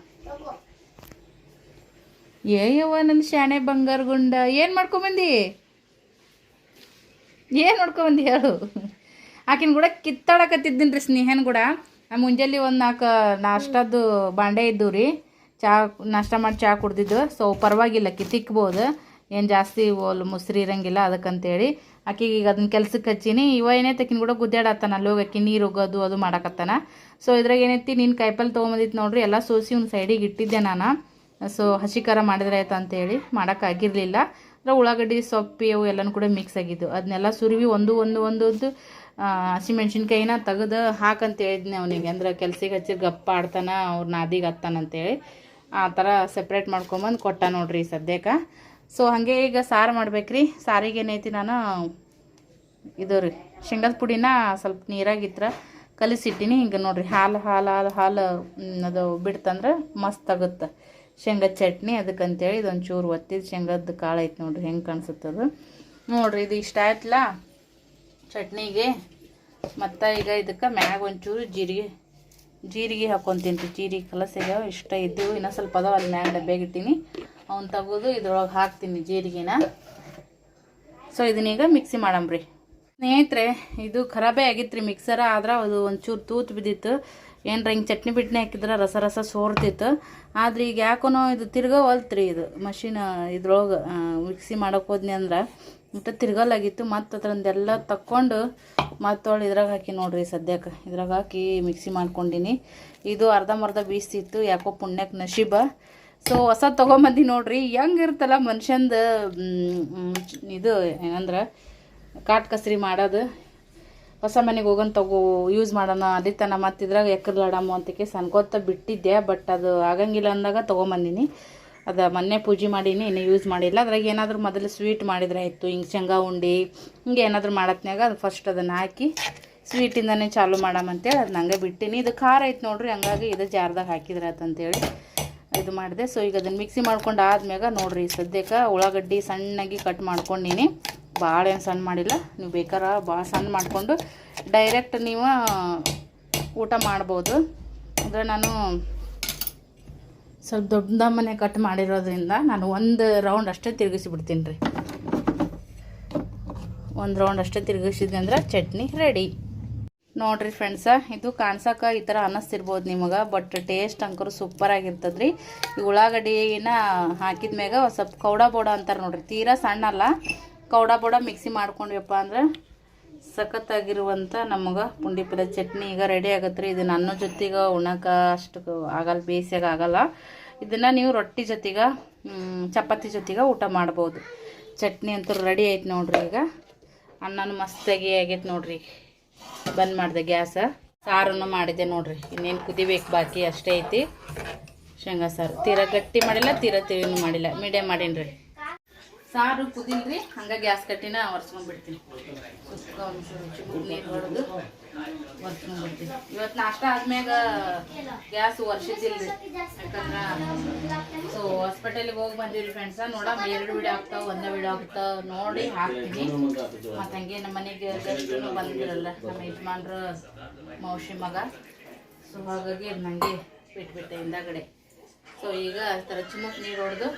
ಏಯವ್ವ ನನ್ನ ಶಾಣೆ ಬಂಗಾರ ಗುಂಡ. ಏನು ಮಾಡ್ಕೊಂಬಂದಿ? ಏನು ಮಾಡ್ಕೊಂಬಂದಿ ಹೇಳು? ಆಕಿನ ಕೂಡ ಕಿತ್ತಾಡಕತ್ತಿದ್ದೀನಿ ರೀ ಸ್ನೇಹನ್ ಕೂಡ. ಮುಂಜಾನೆ ಒಂದು ನಾಲ್ಕು ನಾಷ್ಟದ್ದು ಬಾಂಡೆ ಇದ್ದು ರೀ ಚಹಾ ನಾಷ್ಟ ಮಾಡಿ ಚಹಾ ಕುಡ್ದಿದ್ದು. ಸೊ ಪರವಾಗಿಲ್ಲ ತಿಕ್ಬೋದು ಏನು ಜಾಸ್ತಿ ಓಲ್ ಮುಸ್ರಿ ಇರಂಗಿಲ್ಲ ಅದಕ್ಕಂತೇಳಿ. ಆಕಿಗೆ ಈಗ ಅದನ್ನ ಕೆಲ್ಸಕ್ಕೆ ಹಚ್ಚೀನಿ. ಇವ ಏನೈತೆ ಆಕಿನ ಕೂಡ ಗುದ್ದಾಡತ್ತಾನ ಅಲ್ಲಿ ಹೋಗಿ ಆಕಿ ನೀರು ಹೋಗೋದು ಅದು ಮಾಡಕತ್ತಾನ. ಸೊ ಇದ್ರಾಗ ಏನೈತಿ, ನೀನು ಕಾಯಿಪಲ್ಲೆ ತೊಗೊಂಬಂದಿತ್ತು ನೋಡ್ರಿ, ಎಲ್ಲ ಸೋಸಿ ಒಂದು ಸೈಡಿಗೆ ಇಟ್ಟಿದ್ದೆ ನಾನು. ಸೊ ಹಸಿ ಖಾರ ಮಾಡಿದ್ರೆ ಆಯ್ತು ಅಂತೇಳಿ ಮಾಡೋಕ್ಕಾಗಿರಲಿಲ್ಲ ಅದ್ರ ಉಳ್ಳಾಗಡ್ಡಿ, ಸೊಪ್ಪು ಅವು ಎಲ್ಲನೂ ಕೂಡ ಮಿಕ್ಸ್ ಆಗಿದ್ದು. ಅದನ್ನೆಲ್ಲ ಸುರಿವಿ ಒಂದು ಒಂದು ಒಂದು ಒಂದು ಹಸಿಮೆಣ್ಸಿನ್ಕಾಯಿನ ತೆಗೆದು ಹಾಕಂತ ಹೇಳಿದ್ನಿ ಅವನಿಗೆ. ಅಂದ್ರೆ ಕೆಲ್ಸಿಗೆ ಹಚ್ಚಿ ಗಪ್ಪ ಆಡ್ತಾನ, ಅವ್ರ ನಾದಿಗೆ ಹತ್ತಾನಂತೇಳಿ ಆ ಥರ ಸಪ್ರೇಟ್ ಮಾಡ್ಕೊಂಬಂದು ಕೊಟ್ಟ ನೋಡ್ರಿ ಸದ್ಯಕ್ಕೆ. ಸೊ ಹಾಗೆ ಈಗ ಸಾರು ಮಾಡ್ಬೇಕ್ರಿ. ಸಾರಿಗೆ ಏನೈತಿ ನಾನು, ಇದು ರೀ, ಶೇಂಗದ ಪುಡಿನ ಸ್ವಲ್ಪ ನೀರಾಗಿತ್ತರ ಕಲಿಸಿಟ್ಟಿನಿ. ಹಿಂಗೆ ನೋಡ್ರಿ, ಹಾಲು ಹಾಲು ಹಾಲು ಹಾಲು ಅದು ಬಿಡ್ತಂದ್ರೆ ಮಸ್ತ್ ಆಗುತ್ತೆ ಶೇಂಗದ ಚಟ್ನಿ ಅದಕ್ಕಂತೇಳಿ ಇದೊಂದು ಚೂರು ಒತ್ತಿದ ಶೇಂಗದ ಕಾಳು ಐತೆ ನೋಡ್ರಿ, ಹೆಂಗೆ ಕಾಣಿಸುತ್ತದು. ನೋಡ್ರಿ, ಇದು ಇಷ್ಟ ಆಯ್ತಲ್ಲ ಚಟ್ನಿಗೆ. ಮತ್ತು ಈಗ ಇದಕ್ಕೆ ಮ್ಯಾಗ ಒಂಚೂರು ಜೀರಿಗೆ ಜೀರಿಗೆ ಹಾಕ್ಕೊಂತೀನಿ ಜೀರಿಗೆ ಕಲಸಿಗೆ ಇಷ್ಟ ಇದ್ದು ಇನ್ನೂ ಸ್ವಲ್ಪ ಅದಾವ ಅಲ್ಲಿ ಮ್ಯಾಗ ಡಬ್ಬ್ಯಾಗ ಇಟ್ಟೀನಿ. ಅವ್ನು ತೆಗೆದು ಇದ್ರೊಳಗೆ ಹಾಕ್ತೀನಿ ಜೀರಿಗೆನ. ಸೊ ಇದನ್ನೀಗ ಮಿಕ್ಸಿ ಮಾಡಂಬ್ರಿ ಸ್ನೇಹಿತರೆ, ಇದು ಖರಾಬೇ ಆಗಿತ್ತು ಮಿಕ್ಸರ ಆದ್ರೆ ಅದು ಒಂಚೂರು ತೂತು ಬಿದ್ದಿತ್ತು. ಏನರ ಹಿಂಗೆ ಚಟ್ನಿ ಬಿಟ್ನೆ ಹಾಕಿದ್ರೆ ರಸ ರಸ ಸೋರ್ತಿತ್ತು. ಆದ್ರೆ ಈಗ ಯಾಕೋ ಇದು ತಿರ್ಗ ರೀ ಇದು. ಮಷಿನ್, ಇದ್ರೊಳಗೆ ಮಿಕ್ಸಿ ಮಾಡೋಕೆ ಹೋದ್ನಿ ಅಂದ್ರೆ ಮತ್ತೆ ತಿರ್ಗಲಾಗಿತ್ತು. ಮತ್ತು ಅದರಂದೆಲ್ಲ ತಕ್ಕೊಂಡು ಮತ್ತೊಳ್ಳೆ ಇದ್ರಾಗ ಹಾಕಿ ನೋಡ್ರಿ ಸದ್ಯಕ್ಕೆ ಇದ್ರಾಗ ಹಾಕಿ ಮಿಕ್ಸಿ ಮಾಡ್ಕೊಂಡಿನಿ. ಇದು ಅರ್ಧಂಬರ್ಧ ಬೀಸ್ತಿತ್ತು. ಯಾಕೋ ಪುಣ್ಯಕ್ಕೆ ನಶೀಬ. ಸೊ ಹೊಸ ತೊಗೊಂಬಂದು ನೋಡ್ರಿ. ಹೆಂಗಿರ್ತಲ್ಲ ಮನುಷ್ಯಂದು ಇದು ಏನಂದ್ರೆ, ಕಾಟ್ ಕಸ್ರಿ ಮಾಡೋದು. ಹೊಸ ಮನೆಗೆ ಹೋಗೋಣ ತಗೋ ಯೂಸ್ ಮಾಡೋಣ. ಅದೇ ತನ ಮತ್ತು ಇದ್ರಾಗ ಎಕ್ಕರ್ಲಾಡಮ್ಮ ಅಂತಕ್ಕೆ ಸನ್ಕೋತ ಬಿಟ್ಟಿದ್ದೆ. ಬಟ್ ಅದು ಆಗಂಗಿಲ್ಲ ಅಂದಾಗ ತೊಗೊಂಬಂದಿನಿ. ಅದು ಮೊನ್ನೆ ಪೂಜೆ ಮಾಡೀನಿ, ಇನ್ನೂ ಯೂಸ್ ಮಾಡಿಲ್ಲ. ಅದ್ರಾಗ ಏನಾದರೂ ಮೊದಲು ಸ್ವೀಟ್ ಮಾಡಿದ್ರೆ ಆಯಿತು, ಹಿಂಗೆ ಶೇಂಗಾ ಉಂಡೆ, ಹಿಂಗೆ ಏನಾದರೂ ಮಾಡತ್ನಾಗ ಅದು ಫಸ್ಟ್ ಅದನ್ನು ಹಾಕಿ ಸ್ವೀಟಿಂದನೇ ಚಾಲು ಮಾಡಮಂತೇಳಿ ಅದು ನನಗೆ ಬಿಟ್ಟಿನಿ. ಇದು ಖಾರ ಐತೆ ನೋಡ್ರಿ, ಹಂಗಾಗಿ ಇದು ಜಾರ್ದಾಗ ಹಾಕಿದ್ರೆ ಆತಂತೇಳಿ ಇದು ಮಾಡಿದೆ. ಸೊ ಈಗ ಅದನ್ನು ಮಿಕ್ಸಿ ಮಾಡ್ಕೊಂಡು ಆದ್ಮ್ಯಾಗ ನೋಡ್ರಿ ಸದ್ಯಕ್ಕೆ ಉಳ್ಳಾಗಡ್ಡಿ ಸಣ್ಣಗೆ ಕಟ್ ಮಾಡ್ಕೊಂಡಿನಿ. ಭಾಳ ಏನು ಸಣ್ಣ ಮಾಡಿಲ್ಲ, ನೀವು ಬೇಕಾರ ಭಾಳ ಸಣ್ಣ ಮಾಡಿಕೊಂಡು ಡೈರೆಕ್ಟ್ ನೀವು ಊಟ ಮಾಡ್ಬೋದು. ಅಂದರೆ ನಾನು ಸ್ವಲ್ಪ ದೊಡ್ಡ ಮನೆ ಕಟ್ ಮಾಡಿರೋದ್ರಿಂದ ನಾನು ಒಂದು ರೌಂಡ್ ಅಷ್ಟೇ ತಿರುಗಿಸಿ ಬಿಡ್ತೀನಿ ರೀ ಒಂದು ರೌಂಡ್ ಅಷ್ಟೇ ತಿರುಗಿಸಿದ್ವಿ ಅಂದ್ರೆ ಚಟ್ನಿ ರೆಡಿ ನೋಡ್ರಿ ಫ್ರೆಂಡ್ಸ ಇದು ಕಾಣ್ಸಕ್ಕೆ ಈ ಥರ ಅನ್ನಿಸ್ತಿರ್ಬೋದು ನಿಮಗೆ ಬಟ್ ಟೇಸ್ಟ್ ಅಂಕರು ಸೂಪರ್ ಆಗಿರ್ತದೆ ರೀ ಈ ಉಳ್ಳಾಗಡ್ಡಿನ ಹಾಕಿದ ಮ್ಯಾಗ ಸ್ವಲ್ಪ ಕೌಡ ಬೋಡ ಅಂತಾರೆ ನೋಡ್ರಿ. ತೀರಾ ಸಣ್ಣ ಅಲ್ಲ ಕೌಡ ಬೋಡ ಮಿಕ್ಸಿ ಮಾಡ್ಕೊಂಡ್ವಪ್ಪ ಅಂದ್ರೆ ಸಖತ್ತಾಗಿರುವಂಥ ನಮಗೆ ಪುಂಡಿ ಪಲ್ಯ ಚಟ್ನಿ ಈಗ ರೆಡಿ ಆಗತ್ತೆ ರೀ ಇದನ್ನು ಅನ್ನ ಜೊತೆಗೆ ಉಣಕ್ಕೆ ಅಷ್ಟು ಆಗಲ್ಲ ಬೇಯಿಸಾಗ ಆಗಲ್ಲ. ಇದನ್ನು ನೀವು ರೊಟ್ಟಿ ಜೊತೆಗೆ ಚಪಾತಿ ಜೊತೆಗೆ ಊಟ ಮಾಡ್ಬೋದು. ಚಟ್ನಿ ಅಂತೂ ರೆಡಿ ಆಯ್ತು ನೋಡ್ರಿ ಈಗ. ಅನ್ನನೂ ಮಸ್ತಾಗಿ ಆಗೈತೆ ನೋಡ್ರಿ ಬಂದ್ ಮಾಡಿದೆ ಗ್ಯಾಸ. ಸಾರನ್ನು ಮಾಡಿದೆ ನೋಡ್ರಿ. ಇನ್ನೇನು ಕುದಿಬೇಕು ಬಾಕಿ ಅಷ್ಟೇ ಐತಿ. ಶೇಂಗಾ ಸಾರು. ತೀರಾ ಗಟ್ಟಿ ಮಾಡಿಲ್ಲ, ತೀರಾ ತಿರಿನೂ ಮಾಡಿಲ್ಲ. ಮೀಡಿಯಮ್ ಮಾಡೀನಿ ರೀ ಸಾರು ಕುದಿಲ್ರಿ, ಹಂಗ ಗ್ಯಾಸ್ ಕಟ್ಟಿನ ಒರ್ಸ್ಕೊಂಡ್ಬಿಡ್ತೀನಿ. ನೀರು ಹೊಡೆದು ಒರ್ಸ್ಕೊಂಡ್ಬಿಡ್ತೀನಿ. ಇವತ್ತು ನಾಷ್ಟ ಆದ್ಮ್ಯಾಗ ಗ್ಯಾಸ್ ಒರ್ಸಿದ್ದಿಲ್ರಿ. ಯಾಕಂದ್ರೆ ಸೊ ಹಾಸ್ಪಿಟಲ್ಗೆ ಹೋಗಿ ಬಂದಿವ್ರಿ ಫ್ರೆಂಡ್ಸ ನೋಡಮ್ಮ ಎರಡು ವಿಡಿಯೋ ಆಗ್ತಾವ, ಒಂದೇ ವಿಡಿಯೋ ಆಗ್ತಾವ. ನೋಡಿ ಹಾಕ್ತೀನಿ. ಮತ್ತು ಹಂಗೆ ನಮ್ಮ ಮನೆಗೆ ಗೆಸ್ಟ್ನು ಬಂದಿರಲ್ಲ ನಮ್ಮ ಯಜಮಾನ್ರ ಮೌಶಿ ಮಗ. ಸೊ ಹಾಗಾಗಿ ನಂಗೆ ಬಿಟ್ಬಿಟ್ಟೆ ಹಿಂದಗಡೆ. ಸೊ ಈಗ ಆ ಥರ ಚಿಮ್ಮಕ್ ನೀರು ಹೊಡೆದು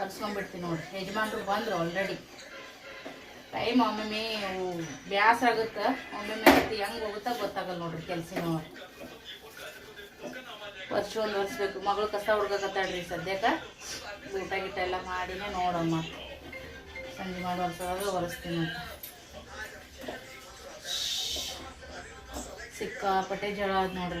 ಒರೆಸ್ಕೊಂಡ್ಬಿಡ್ತೀನಿ ನೋಡಿ. ಯಜಮಾನ್ರು ಬಂದ್ರು ಆಲ್ರೆಡಿ ಟೈಮ್ ಒಮ್ಮೊಮ್ಮೆ ಬ್ಯಾಸ ಆಗುತ್ತೆ. ಒಮ್ಮೊಮ್ಮೆ ಹೆಂಗೆ ಹೋಗುತ್ತಾ ಗೊತ್ತಾಗಲ್ಲ ನೋಡ್ರಿ ಕೆಲಸನೂ ವರ್ಷ ಒಂದು ಒರೆಸ್ಬೇಕು ಮಗಳು ಕಸ ಹುಡ್ಗಕತ್ತಾಳ್ರಿ ಸದ್ಯಕ್ಕೆ. ಊಟ ಗೀಟ ಎಲ್ಲ ಮಾಡಿನೇ ನೋಡಮ್ಮ. ಸಂಜೆ ಮಾಡಿ ಒರೆಸೋದಾಗ ಒರೆಸ್ತೀನಿ ಅಂತ. ಸಿಕ್ಕಾಪಟ್ಟೆ ಜಳ ನೋಡ್ರಿ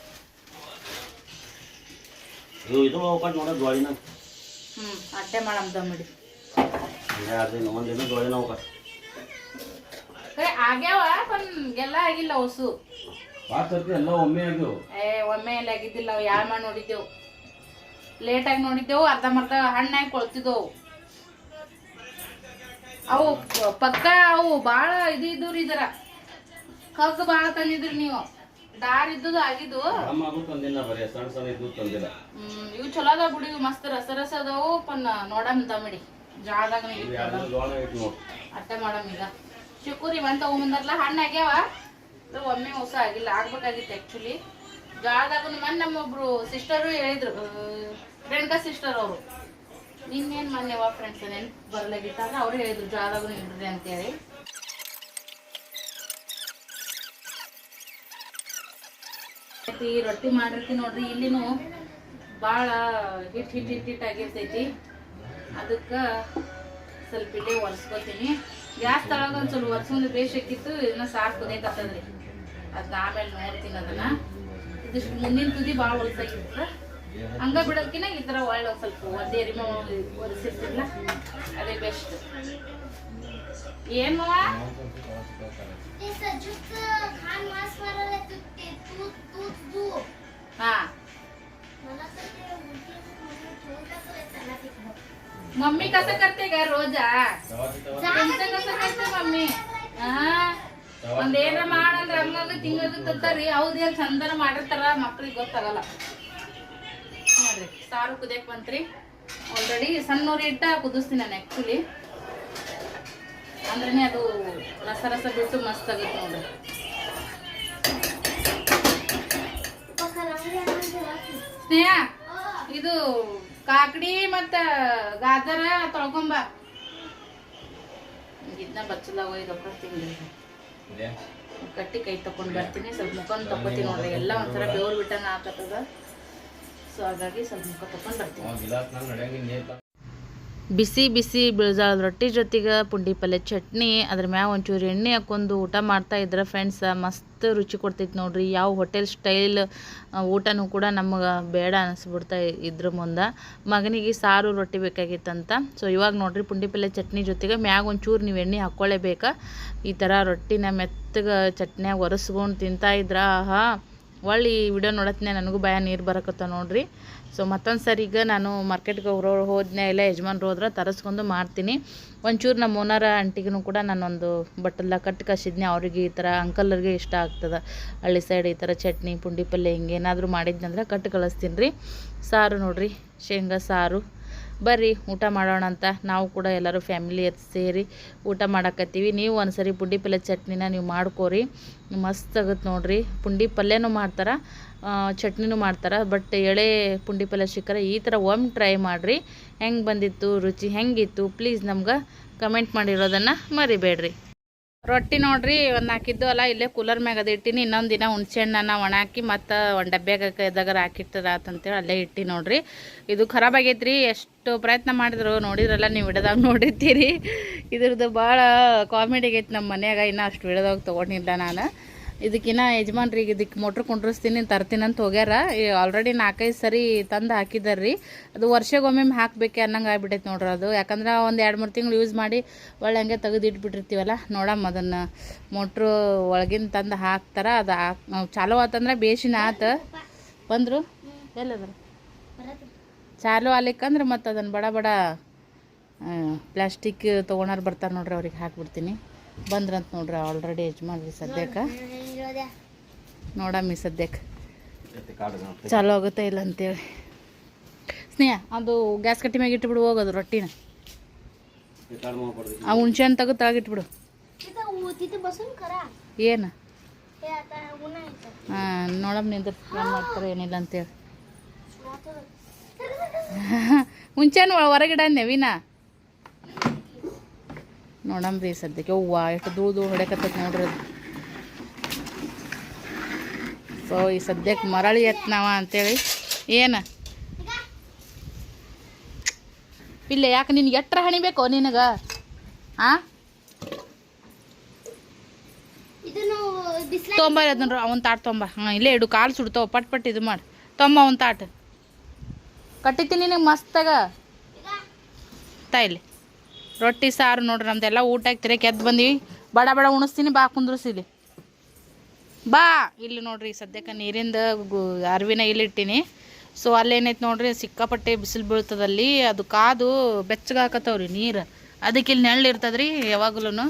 ಇವು ಇದು ಹೋಗ್ಕೊಂಡು ನೋಡೋ ಜ್ವಾಳಿನ ಅಟ್ಟೆ ಮಾಡಮ್ ದಮ್ಮಿಡಿ ಎರಡು ದಿನ ಒಂದು ದಿನ ಜ್ವಾಳಿನ ಹೋಗ ಕರೆ ಆಗ್ಯಾವ ಪನ್ ಎಲ್ಲ ಆಗಿಲ್ಲ ಹೊಸು. ಎಲ್ಲ ಒಮ್ಮೆ ಆಗ್ಯವು. ಏ ಒಮ್ಮೆ ಎಲ್ಲ ಆಗಿದ್ದಿಲ್ಲ ಅವು ಮಾಡಿ ನೋಡಿದ್ದೆವು? ಲೇಟಾಗಿ ನೋಡಿದ್ದೆವು ಅರ್ಧಂಬರ್ಧ ಹಣ್ಣಾಗಿ ಕೊಳ್ತಿದ್ದವು. ಅವು ಪಕ್ಕ ಅವು ಭಾಳ ಇದು ಇದ್ದು ರೀ ಇದರ. ಕಗ್ಗು ಭಾಳ ತಂದಿದ್ರಿ ನೀವು. ದಾರ್ ಇದ್ದುದು ಆಗಿದ್ದು. ನಮ್ಮ ಅದು ತಂದಿಲ್ಲ ಬರೀ ಸಣ್ಣ ಸಣ್ಣ ಇದ್ದು ತಂದಿಲ್ಲ. ಹ್ಮ್ ಇವು ಚಲೋ ಅದಾವ ಬಿಡಿ ಇವು ಮಸ್ತ್ ರಸ ರಸ ಅದಾವು ಪನ್ ನೋಡಮ್ ತಮಿಡಿ ಜಾಳದಾಗ ಅಟ್ಟೆ ಮಾಡಮ್ ಈಗ. ಚಿಕ್ಕೂರಿ ಬಂತ ತಗೊಂಬಂದಾರಲ್ಲ ಹಣ್ಣು ಆಗ್ಯಾವ? ಒಮ್ಮೆ ಹೊಸ ಆಗಿಲ್ಲ ಆಗ್ಬೇಕಾಗಿತ್ತು ಆ್ಯಕ್ಚುಲಿ ಜಾಳದಾಗ ಮೊನ್ನೆ ನಮ್ಮೊಬ್ರು ಸಿಸ್ಟರು ಹೇಳಿದ್ರು ರೇಣುಕಾ ಸಿಸ್ಟರ್ ಅವರು. ನಿನ್ನೇನು ಮೊನ್ನೆವ ಫ್ರೆಂಡ್ಸ್ ನೆನ್ ಬರ್ಲಾಗಿತ್ತಾಗ ಅವ್ರು ಹೇಳಿದ್ರು ಜಾಳದಾಗ ಇಡ್ರಿ ಅಂತೇಳಿ. ಈ ರೊಟ್ಟಿ ಮಾಡಿರ್ತೀನಿ ನೋಡ್ರಿ. ಇಲ್ಲಿನೂ ಭಾಳ ಹಿಟ್ಟು ಹಿಟ್ ಹಿಟ್ಟು ಹಿಟ್ಟು ಆಗಿರ್ತೈತಿ. ಅದಕ್ಕೆ ಸ್ವಲ್ಪ ಇಲ್ಲಿ ಒರೆಸ್ಕೊತೀನಿ. ಗ್ಯಾಸ್ ತಳಗ ಒಂದು ಸ್ವಲ್ಪ ಒರೆಸ್ಕೊಂಡು ಬೇಯಿಸಿಕ್ಕಿತ್ತು ಇದನ್ನ ಸಾರು ಕುದಿಯಕತ್ತದ್ರಿ. ಅದನ್ನ ಆಮೇಲೆ ನೋಡ್ತೀನಿ ಅದನ್ನು. ಇದಿಷ್ಟು ಮುಂದಿನ ತುದಿ ಭಾಳ ಹೊಲ್ಸಾಗಿರ್ತದ ಹಂಗ ಬಿಡೋದ್ಕಿನ ಈ ಥರ ಒಳ್ಳೆ ಸ್ವಲ್ಪ ಒಂದೇ ಎರಿಮೆ ಒರೆಸಿರ್ತಿಲ್ಲ ಅದೇ ಬೆಸ್ಟ್ ಏನು? मम्मी कसं करते का रोजा तुमचं कसं करते मम्मी ಹಾ ಒಂದ್ ಏನ್ರ ಮಾಡಂದ್ರ ಹಂಗಾಗಿ ತಿಂಗಳಿಗೆ ತರ್ತಾರಿ ಹೌದೇನ್ ಚಂದನ ಮಾಡಿರ್ತಾರ ಮಕ್ಳಿಗೆ ಗೊತ್ತಾಗಲ್ಲ ನೋಡ್ರಿ ಸಾರು ಕುದಿಯಕ್ ಬಂತ್ರಿ ಆಲ್ರೆಡಿ ಸಣ್ಣ ಉರಿ ಇಟ್ಟ ಕುದಿಸ್ತೀನಿ ನಾನು ಆ್ಯಕ್ಚುಲಿ ಅಂದ್ರೇನೆ ಅದು ರಸ ರಸ ಬಿಟ್ಟು ಮಸ್ತ್ ಆಗುತ್ತೆ ನೋಡ್ರಿ पप्पा रांगल्या म्हणजे ಸ್ನೇಹ ಇದು ಕಾಕಡಿ ಮತ್ತ ಗಾದರ ತೊಳ್ಕೊಂಬ. ಇದನ್ನ ಬಚ್ಚಲಾಗ ಒಯ್ದು ತಿಂದ್ರಿ ಕಟ್ಟಿ ಕೈ ತಕೊಂಡ್ ಬರ್ತೀನಿ ಸ್ವಲ್ಪ ಮುಖ ತಕೋತೀನಿ ನೋಡ್ರಿ. ಎಲ್ಲ ಒಂಥರ ಬೆವ್ರು ಬಿಟ್ಟಂಗ ಆಗತ್ತದ ಸೊ ಹಾಗಾಗಿ ಸ್ವಲ್ಪ ಮುಖ ತಕೊಂಡ್ ಬರ್ತೀನಿ. ಬಿಸಿ ಬಿಸಿ ಬಿಳ್ಜಾಳದ ರೊಟ್ಟಿ ಜೊತೆಗೆ ಪುಂಡಿ ಪಲ್ಯ ಚಟ್ನಿ, ಅದ್ರ ಮ್ಯಾಗ ಒಂಚೂರು ಎಣ್ಣೆ ಹಾಕೊಂಡು ಊಟ ಮಾಡ್ತಾ ಇದ್ರೆ ಫ್ರೆಂಡ್ಸ್ ಮಸ್ತ್ ರುಚಿ ಕೊಡ್ತೈತೆ ನೋಡ್ರಿ. ಯಾವ ಹೋಟೆಲ್ ಸ್ಟೈಲ್ ಊಟನೂ ಕೂಡ ನಮಗೆ ಬೇಡ ಅನಿಸ್ಬಿಡ್ತಾ ಇದ್ರ ಮುಂದೆ. ಮಗನಿಗೆ ಸಾರು ರೊಟ್ಟಿ ಬೇಕಾಗಿತ್ತಂತ. ಸೊ ಇವಾಗ ನೋಡ್ರಿ ಪುಂಡಿ ಪಲ್ಯ ಚಟ್ನಿ ಜೊತೆಗೆ ಮ್ಯಾಗ ಒಂಚೂರು ನೀವು ಎಣ್ಣೆ ಹಾಕ್ಕೊಳ್ಳೇಬೇಕಾ ಈ ಥರ ರೊಟ್ಟಿನ ಮೆತ್ತಗೆ ಚಟ್ನ್ಯಾಗ ಒರೆಸ್ಕೊಂಡು ತಿಂತಾ ಇದ್ರ, ಆಹಾ, ಒಳ್ಳೆ ವಿಡಿಯೋ ನೋಡತ್ನೆ ನನಗೂ ಭಯ ನೀರು ಬರಕತ್ತ ನೋಡ್ರಿ. ಸೊ ಮತ್ತೊಂದು ಸರಿ ಈಗ ನಾನು ಮಾರ್ಕೆಟ್ಗೆ ಹೋಗ್ರೋ ಹೋದ್ನೆ ಇಲ್ಲ ಯಜಮಾನ್ರು ಹೋದ್ರೆ ತರಿಸ್ಕೊಂಡು ಮಾಡ್ತೀನಿ. ಒಂಚೂರು ನಮ್ಮ ಓನರ ಆಂಟಿಗೂ ಕೂಡ ನಾನೊಂದು ಬಟ್ಟಲ್ಲ ಕಟ್ಟು ಕಸಿದ್ನಿ. ಅವ್ರಿಗೆ ಈ ಥರ ಅಂಕಲ್ರಿಗೆ ಇಷ್ಟ ಆಗ್ತದೆ. ಹಳ್ಳಿ ಸೈಡ್ ಈ ಥರ ಚಟ್ನಿ, ಪುಂಡಿ ಪಲ್ಯ ಹಿಂಗೇನಾದರೂ ಮಾಡಿದ್ನಂದ್ರೆ ಕಟ್ಟು ಕಳಿಸ್ತೀನಿ ರೀ. ಸಾರು ನೋಡಿರಿ, ಶೇಂಗಾ ಸಾರು. ಬರ್ರಿ, ಊಟ ಮಾಡೋಣ ಅಂತ. ನಾವು ಕೂಡ ಎಲ್ಲರೂ ಫ್ಯಾಮಿಲಿ ಸೇರಿ ಊಟ ಮಾಡಕತ್ತೀವಿ. ನೀವು ಒಂದ್ಸರಿ ಪುಂಡಿ ಪಲ್ಯ ಚಟ್ನಿನ ನೀವು ಮಾಡ್ಕೋರಿ. ಮಸ್ತ್ ಆಗುತ್ತೆ ನೋಡ್ರಿ. ಪುಂಡಿ ಪಲ್ಯನೂ ಮಾಡ್ತಾರೆ ಚಟ್ನಿನೂ ಮಾಡ್ತಾರೆ. ಬಟ್ ಎಳೆ ಪುಂಡಿ ಪಲ್ಯ ಸಿಕ್ಕರೆ ಈ ಥರ ಒಮ್ಮೆ ಟ್ರೈ ಮಾಡಿರಿ. ಹೆಂಗೆ ಬಂದಿತ್ತು, ರುಚಿ ಹೆಂಗಿತ್ತು ಪ್ಲೀಸ್ ನಮ್ಗೆ ಕಮೆಂಟ್ ಮಾಡಿರೋದನ್ನು ಮರಿಬೇಡ್ರಿ. ರೊಟ್ಟಿ ನೋಡ್ರಿ, ಒಂದು ಹಾಕಿದ್ದು ಅಲ್ಲ, ಇಲ್ಲೇ ಕೂಲರ್ ಮ್ಯಾಗ ಅದು ಇಟ್ಟಿನಿ. ಇನ್ನೊಂದು ದಿನ ಹುಣ್ಸೆಹಣ್ಣನ್ನ ಒಣ ಹಾಕಿ ಮತ್ತು ಒಂದು ಡಬ್ಬ್ಯಾಗ ಇದಾಗ ಹಾಕಿರ್ತದ ಹೇಳಿ ಅಲ್ಲೇ ಇಟ್ಟಿ ನೋಡ್ರಿ. ಇದು ಖರಾಬ್ ಆಗೈತ್ರಿ, ಎಷ್ಟು ಪ್ರಯತ್ನ ಮಾಡಿದ್ರು ನೋಡಿದ್ರಲ್ಲ ನೀವು ಇಡದಾಗ ನೋಡಿರ್ತೀರಿ. ಇದ್ರದ್ದು ಭಾಳ ಕಾಮಿಡಿ ಆಗೈತಿ ನಮ್ಮ ಮನ್ಯಾಗ, ಇನ್ನೂ ಅಷ್ಟು ವಿಡದಾಗ ತಗೊಂಡಿಲ್ಲ ನಾನು. ಇದಕ್ಕಿನ್ನ ಯಜಮಾನ್ರಿಗೆ ಇದಕ್ಕೆ ಮೋಟ್ರ್ ಕುಂಡ್ರಿಸ್ತೀನಿ ತರ್ತೀನಿ ಅಂತ ಹೋಗ್ಯಾರ. ಆಲ್ರೆಡಿ ನಾಲ್ಕೈದು ಸರಿ ತಂದು ಹಾಕಿದಾರ್ರಿ. ಅದು ವರ್ಷಗೊಮ್ಮೆ ಹಾಕ್ಬೇಕು ಅನ್ನಂಗೆ ಆಗ್ಬಿಟ್ಟೈತೆ ನೋಡ್ರಿ ಅದು. ಯಾಕಂದ್ರೆ ಒಂದು ಎರಡು ಮೂರು ತಿಂಗಳು ಯೂಸ್ ಮಾಡಿ ಒಳ್ಳೆ ಹಂಗೆ ತೆಗೆದು ಇಟ್ಬಿಟ್ಟಿರ್ತೀವಲ್ಲ ನೋಡಮ್ಮ ಅದನ್ನು. ಮೋಟ್ರು ಒಳಗಿನ ತಂದು ಹಾಕ್ತಾರ, ಅದು ಹಾಕ್ ಚಾಲು ಆತಂದ್ರೆ ಬೇಸಿನ ಆತ. ಬಂದರು? ಎಲ್ಲದ್ರ? ಚಾಲು ಆಲಿಕ್ಕಂದ್ರೆ ಮತ್ತು ಅದನ್ನು ಬಡ ಬಡ ಪ್ಲಾಸ್ಟಿಕ್ ತೊಗೊಳೋರು ಬರ್ತಾರೆ ನೋಡ್ರಿ ಅವ್ರಿಗೆ ಹಾಕ್ಬಿಡ್ತೀನಿ. ಬಂದ್ರಂತ ನೋಡ್ರಿ ಆಲ್ರೆಡಿ ಯಜಮಾನ್ರಿ ಸದ್ಯಕ್ಕೆ. ನೋಡಮ್ಮಿ ಸದ್ಯಕ್ಕೆ. ಚಾಲು ಆಗುತ್ತೆ ಇಲ್ಲ ಅಂತೇಳಿ. ಸ್ನೇಹ ಅದು ಗ್ಯಾಸ್ ಕಟ್ಟಿ ಮ್ಯಾಗ ಇಟ್ಬಿಡು ಹೋಗೋದು ರೊಟ್ಟಿನ. ಆ ಹುಣ್ಸೆ ಹಣ್ಣು ತಗೋ ತೆಳಗಿಟ್ಬಿಡು ಏನು? ಹಾಂ ನೋಡಮ್ಮ ನಿಂದ್ರ ಏನು ಮಾಡ್ತಾರೆ ಏನಿಲ್ಲ ಅಂತೇಳಿ. ಹುಣ್ಸೆ ಹಣ್ಣು ಹೊರಗಿಡ ನೆವಿನಾ ನೋಡಮ್ರಿ ಸದ್ಯಕ್ಕೆ. ಹೂವು ಎಷ್ಟು ದೂ ದೂ ಹೊಡ್ಯಾಕತ್ತೈತೆ ನೋಡ್ರಿ ಅದು. ಸೊ ಈ ಸದ್ಯಕ್ಕೆ ಮರಳಿ ಎತ್ನಾವ ಅಂತೇಳಿ. ಏನು? ಇಲ್ಲ ಯಾಕೆ ನಿನ್ಗೆ ಎಟ್ರ ಹಣಿಬೇಕು ನಿನಗೆ? ಬಿಸ್ಲ ತೊಂಬ ಅದನ್ನ ಅವನ್ ತಾಟ್ ತೊಂಬ. ಹಾಂ ಇಲ್ಲೇ ಇಡು ಕಾಲು ಸುಡ್ತಾವ ಪಟ್ ಪಟ್ ಇದು ಮಾಡಿ. ತೊಂಬ ಅವನ್ ತಾಟ್. ಕಟ್ಟಿತೀನಿ ನಿನಗೆ ಮಸ್ತಾಗ. ತಾಯಿಲಿ ರೊಟ್ಟಿ, ಸಾರು ನೋಡ್ರಿ ನಮ್ದೆಲ್ಲ ಊಟ ಹಾಕ್ತಿರಿ ಕೆದ್ದು ಬಂದೀವಿ. ಬಡ ಬಡ ಉಣಿಸ್ತೀನಿ, ಬಾ ಕುಂದ್ರಸಿಲಿ ಬಾ, ಇಲ್ಲಿ ನೋಡ್ರಿ ಸದ್ಯಕ್ಕೆ ನೀರಿಂದ ಅರಿವಿನ ಇಲ್ಲಿ ಇಲ್ಲಿಟ್ಟಿನಿ ಸೊ ಅಲ್ಲೇನೈತೆ ನೋಡ್ರಿ, ಸಿಕ್ಕಾಪಟ್ಟೆ ಬಿಸಿಲು ಬೀಳ್ತದಲ್ಲಿ ಅದು ಕಾದು ಬೆಚ್ಚಗಾಕತ್ತವ್ರಿ ನೀರು. ಅದಕ್ಕೆ ಇಲ್ಲಿ ನೆಳ್ಳು ಇರ್ತದ್ರಿ ಯಾವಾಗಲೂ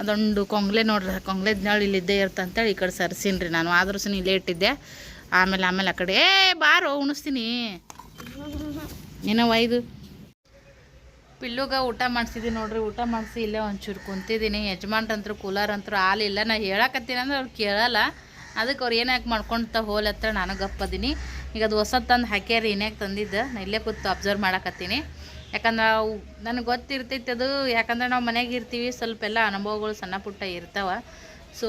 ಅದೊಂದು ಕೊಂಗ್ಲೆ ನೋಡ್ರಿ ಕೊಂಗ್ಲೆದ ನೆಳ್ಳು ಇಲ್ಲಿದ್ದೇ ಇರ್ತಂತೇಳಿ ಈ ಕಡೆ ಸರ್ಸೀನಿ ರೀ ನಾನು. ಆದ್ರೂ ಸಹ ಇಲ್ಲೇ ಇಟ್ಟಿದ್ದೆ. ಆಮೇಲೆ ಆಮೇಲೆ ಆ ಕಡೆ. ಏ, ಬಾರೋ, ಉಣಿಸ್ತೀನಿ. ಏನೋ ಒಯ್ದು. ಪಿಲ್ಲುಗ ಊಟ ಮಾಡಿಸಿದ್ದೀನಿ ನೋಡ್ರಿ, ಊಟ ಮಾಡಿಸಿ ಇಲ್ಲೇ ಒಂಚೂರು ಕುಂತಿದ್ದೀನಿ. ಯಜಮಾನ್ರಂತ್ರು ಕೂಲರ್ ಅಂತರು ಹಾಲಿಲ್ಲ ನಾ ಹೇಳಕತ್ತೀನಿ ಅಂದ್ರೆ ಅವ್ರು ಕೇಳಲ್ಲ. ಅದಕ್ಕೆ ಅವ್ರು ಏನು ಯಾಕೆ ಮಾಡ್ಕೊಂತ ಹೋಲ್ ಹತ್ರ ನಾನು ಗಪ್ಪದೀನಿ ಈಗ ಅದು ಹೊಸ ತಂದು ಹಾಕ್ಯಾರ ಇನ್ಯಾಕೆ ತಂದಿದ್ದು, ನಾ ಇಲ್ಲೇ ಕೂತು ಅಬ್ಸರ್ವ್ ಮಾಡಕತ್ತೀನಿ. ಯಾಕಂದ್ರೆ ನನಗೆ ಗೊತ್ತಿರ್ತೈತೆ ಅದು. ಯಾಕಂದ್ರೆ ನಾವು ಮನೆಗೆ ಇರ್ತೀವಿ, ಸ್ವಲ್ಪ ಎಲ್ಲ ಅನುಭವಗಳು ಸಣ್ಣ ಪುಟ್ಟ ಇರ್ತಾವ. ಸೊ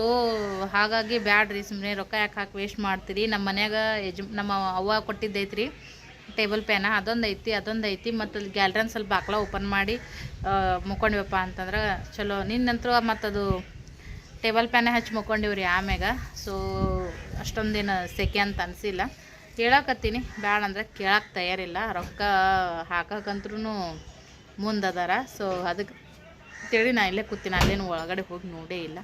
ಹಾಗಾಗಿ ಬ್ಯಾಡ್ರಿ ಸುಮ್ಮನೆ ರೊಕ್ಕ ಯಾಕೆ ಹಾಕಿ ವೇಸ್ಟ್ ಮಾಡ್ತೀರಿ? ನಮ್ಮ ಮನ್ಯಾಗ ಯಜ, ನಮ್ಮ ಅವ್ವ ಕೊಟ್ಟಿದ್ದೈತ್ರಿ. ಟೇಬಲ್ ಪ್ಯಾನ, ಅದೊಂದು ಐತಿ ಅದೊಂದು ಐತಿ, ಮತ್ತು ಅಲ್ಲಿ ಸ್ವಲ್ಪ ಬಾಕ್ಲ ಓಪನ್ ಮಾಡಿ ಮುಕ್ಕೊಂಡಿವಪ್ಪ ಅಂತಂದ್ರೆ ಚಲೋ. ನಿನ್ನಂತರ ಅದು ಟೇಬಲ್ ಪ್ಯಾನ ಹಚ್ಚಿ ಮುಕ್ಕೊಂಡಿವ್ರಿ ಆಮ್ಯಾಗ. ಸೊ, ಅಷ್ಟೊಂದೇನು ಸೆಕೆ ಅಂತ ಅನಿಸಿಲ್ಲ. ಹೇಳಕತ್ತೀನಿ, ಬ್ಯಾಡ ಅಂದ್ರೆ ಕೇಳಕ್ಕೆ ತಯಾರಿಲ್ಲ. ರೊಕ್ಕ ಹಾಕಕ್ಕಂತ್ರೂ ಮುಂದದಾರ ಸೊ ಅದಕ್ಕೆ ತಿಳಿ ನಾ ಇಲ್ಲೇ ಕೂತೀನಿ, ಅಲ್ಲೇನು ಒಳಗಡೆ ಹೋಗಿ ನೋಡೇ ಇಲ್ಲ.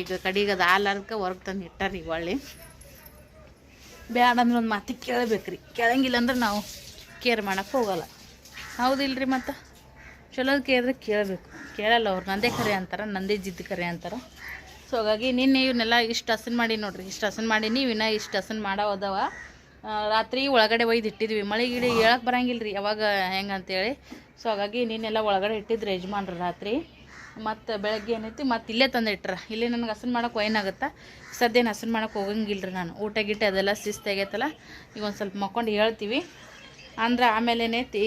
ಈಗ ಕಡೆಗೆ ಅದು ಹಾಲಾರ್ದಕ್ಕೆ ಹೊರಗೆ ತಂದು ಇಟ್ಟಾರ ಒಳ್ಳೆ ಬ್ಯಾಡ ಅಂದ್ರೆ ಒಂದು ಮಾತಿಗೆ ಕೇಳಬೇಕ್ರಿ. ಕೇಳಂಗಿಲ್ಲ ಅಂದ್ರೆ ನಾವು ಕೇರ್ ಮಾಡೋಕೆ ಹೋಗಲ್ಲ. ಹೌದಿಲ್ರಿ ಮತ್ತು? ಚಲೋ ಕೇಳಿದ್ರೆ ಕೇಳಬೇಕು. ಕೇಳಲ್ಲ ಅವ್ರು. ನಂದೇ ಕರೆ ಅಂತಾರೆ, ನಂದೇ ಜಿದ್ದು ಕರೆ ಅಂತಾರೆ. ಸೊ ಹಾಗಾಗಿ ನಿನ್ನೆ ಇವನ್ನೆಲ್ಲ ಇಷ್ಟು ಹಸನ್ ಮಾಡಿ ನೋಡ್ರಿ. ಇಷ್ಟು ಹಸನ್ ಮಾಡೀನಿ, ಇವಿನ ಇಷ್ಟು ಹಸನ್ ಮಾಡೋ ರಾತ್ರಿ ಒಳಗಡೆ ಒಯ್ದು ಇಟ್ಟಿದ್ವಿ. ಮಳೆ ಗಿಳಿ ಹೇಳಕ್ಕೆ ಬರಂಗಿಲ್ಲ ರೀ ಯಾವಾಗ ಹೆಂಗೆ ಅಂತೇಳಿ ಸೊ ಹಾಗಾಗಿ ನಿನ್ನೆಲ್ಲ ಒಳಗಡೆ ಇಟ್ಟಿದ್ರು ಯಜಮಾನ್ರು ರಾತ್ರಿ. ಮತ್ತು ಬೆಳಗ್ಗೆ ಏನೈತಿ, ಮತ್ತು ಇಲ್ಲೇ ತಂದು ಇಟ್ರ ಇಲ್ಲಿ ನನಗೆ ಹಸನ್ ಮಾಡೋಕೆ ಸದ್ಯ ಸದ್ಯನ ಹಸನ್ ಮಾಡೋಕೆ ಹೋಗಂಗಿಲ್ಲ ನಾನು. ಊಟ ಗಿಟ್ಟ ಅದೆಲ್ಲ ಶಿಸ್ತಾಗೈತಲ್ಲ ಈಗ ಒಂದು ಸ್ವಲ್ಪ ಮಕ್ಕೊಂಡು ಹೇಳ್ತೀವಿ. ಅಂದ್ರೆ ಆಮೇಲೆ ಏನೈತಿ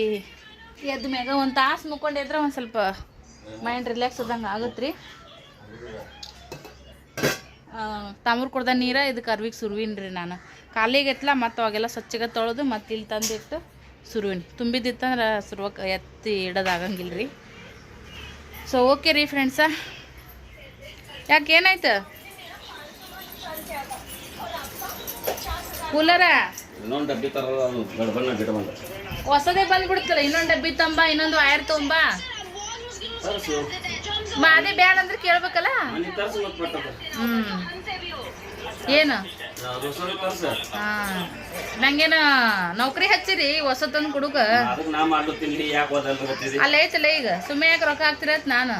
ಎದ್ದು ಮ್ಯಾಗ ಒಂದು ತಾಸು ಮುಕ್ಕೊಂಡಿದ್ರೆ ಒಂದು ಸ್ವಲ್ಪ ಮೈಂಡ್ ರಿಲ್ಯಾಕ್ಸ್ ಆದಂಗೆ ಆಗುತ್ತೆ ರೀ ತಾಮ್ರ ಕುಡ್ದ ನೀರ ಇದಕ್ಕೆ ಅರ್ವಿಗೆ ಸುರುವಿನ್ರಿ ರೀ ನಾನು. ಕಾಲಿಗೆ ಎತ್ತಲ ಮತ್ತು ಅವಾಗೆಲ್ಲ ಸ್ವಚ್ಛಗೆ ತೊಳೆದು ಮತ್ತೆ ಇಲ್ಲಿ ತಂದಿಟ್ಟು ಸುರುವಿನಿ. ತುಂಬಿದ್ದಿತ್ತಂದ್ರೆ ಸುರುವಕ್ಕೆ ಎತ್ತಿ ಇಡೋದಾಗಂಗಿಲ್ಲ ರೀ ಸೊ ಓಕೆ ರೀ ಫ್ರೆಂಡ್ಸ ಯಾಕೆ ಏನಾಯ್ತು? ಕೂಲರ ಇನ್ನೊಂದು ಡಬ್ಬಿ ತರ ಗಡ್ಬಣ್ಣ ಗಿಡ ಬಂದ. ಹೊಸದೇ ಬಂದ್ಬಿಡ್ತಲ್ಲ ಇನ್ನೊಂದು ಡಬ್ಬಿ ತಂಬ ಇನ್ನೊಂದು ವೈರ್ ತೊಂಬ? ಬಾ ಅದೇ ಬ್ಯಾಡ ಅಂದ್ರೆ ಕೇಳ್ಬೇಕಲ್ಲ? ಹ್ಞೂ ಏನು? ನಂಗೇನು ನೌಕರಿ ಹಚ್ಚಿರಿ ಹೊಸತಂದ್ ಕುಡುಕ. ಅಲ್ಲೇ ಐತಲ್ಲ ಈಗ ಸುಮ್ಮನೆ ಯಾಕೆ ರೊಕ್ಕ ಹಾಕ್ತಿರತ್ ನಾನು?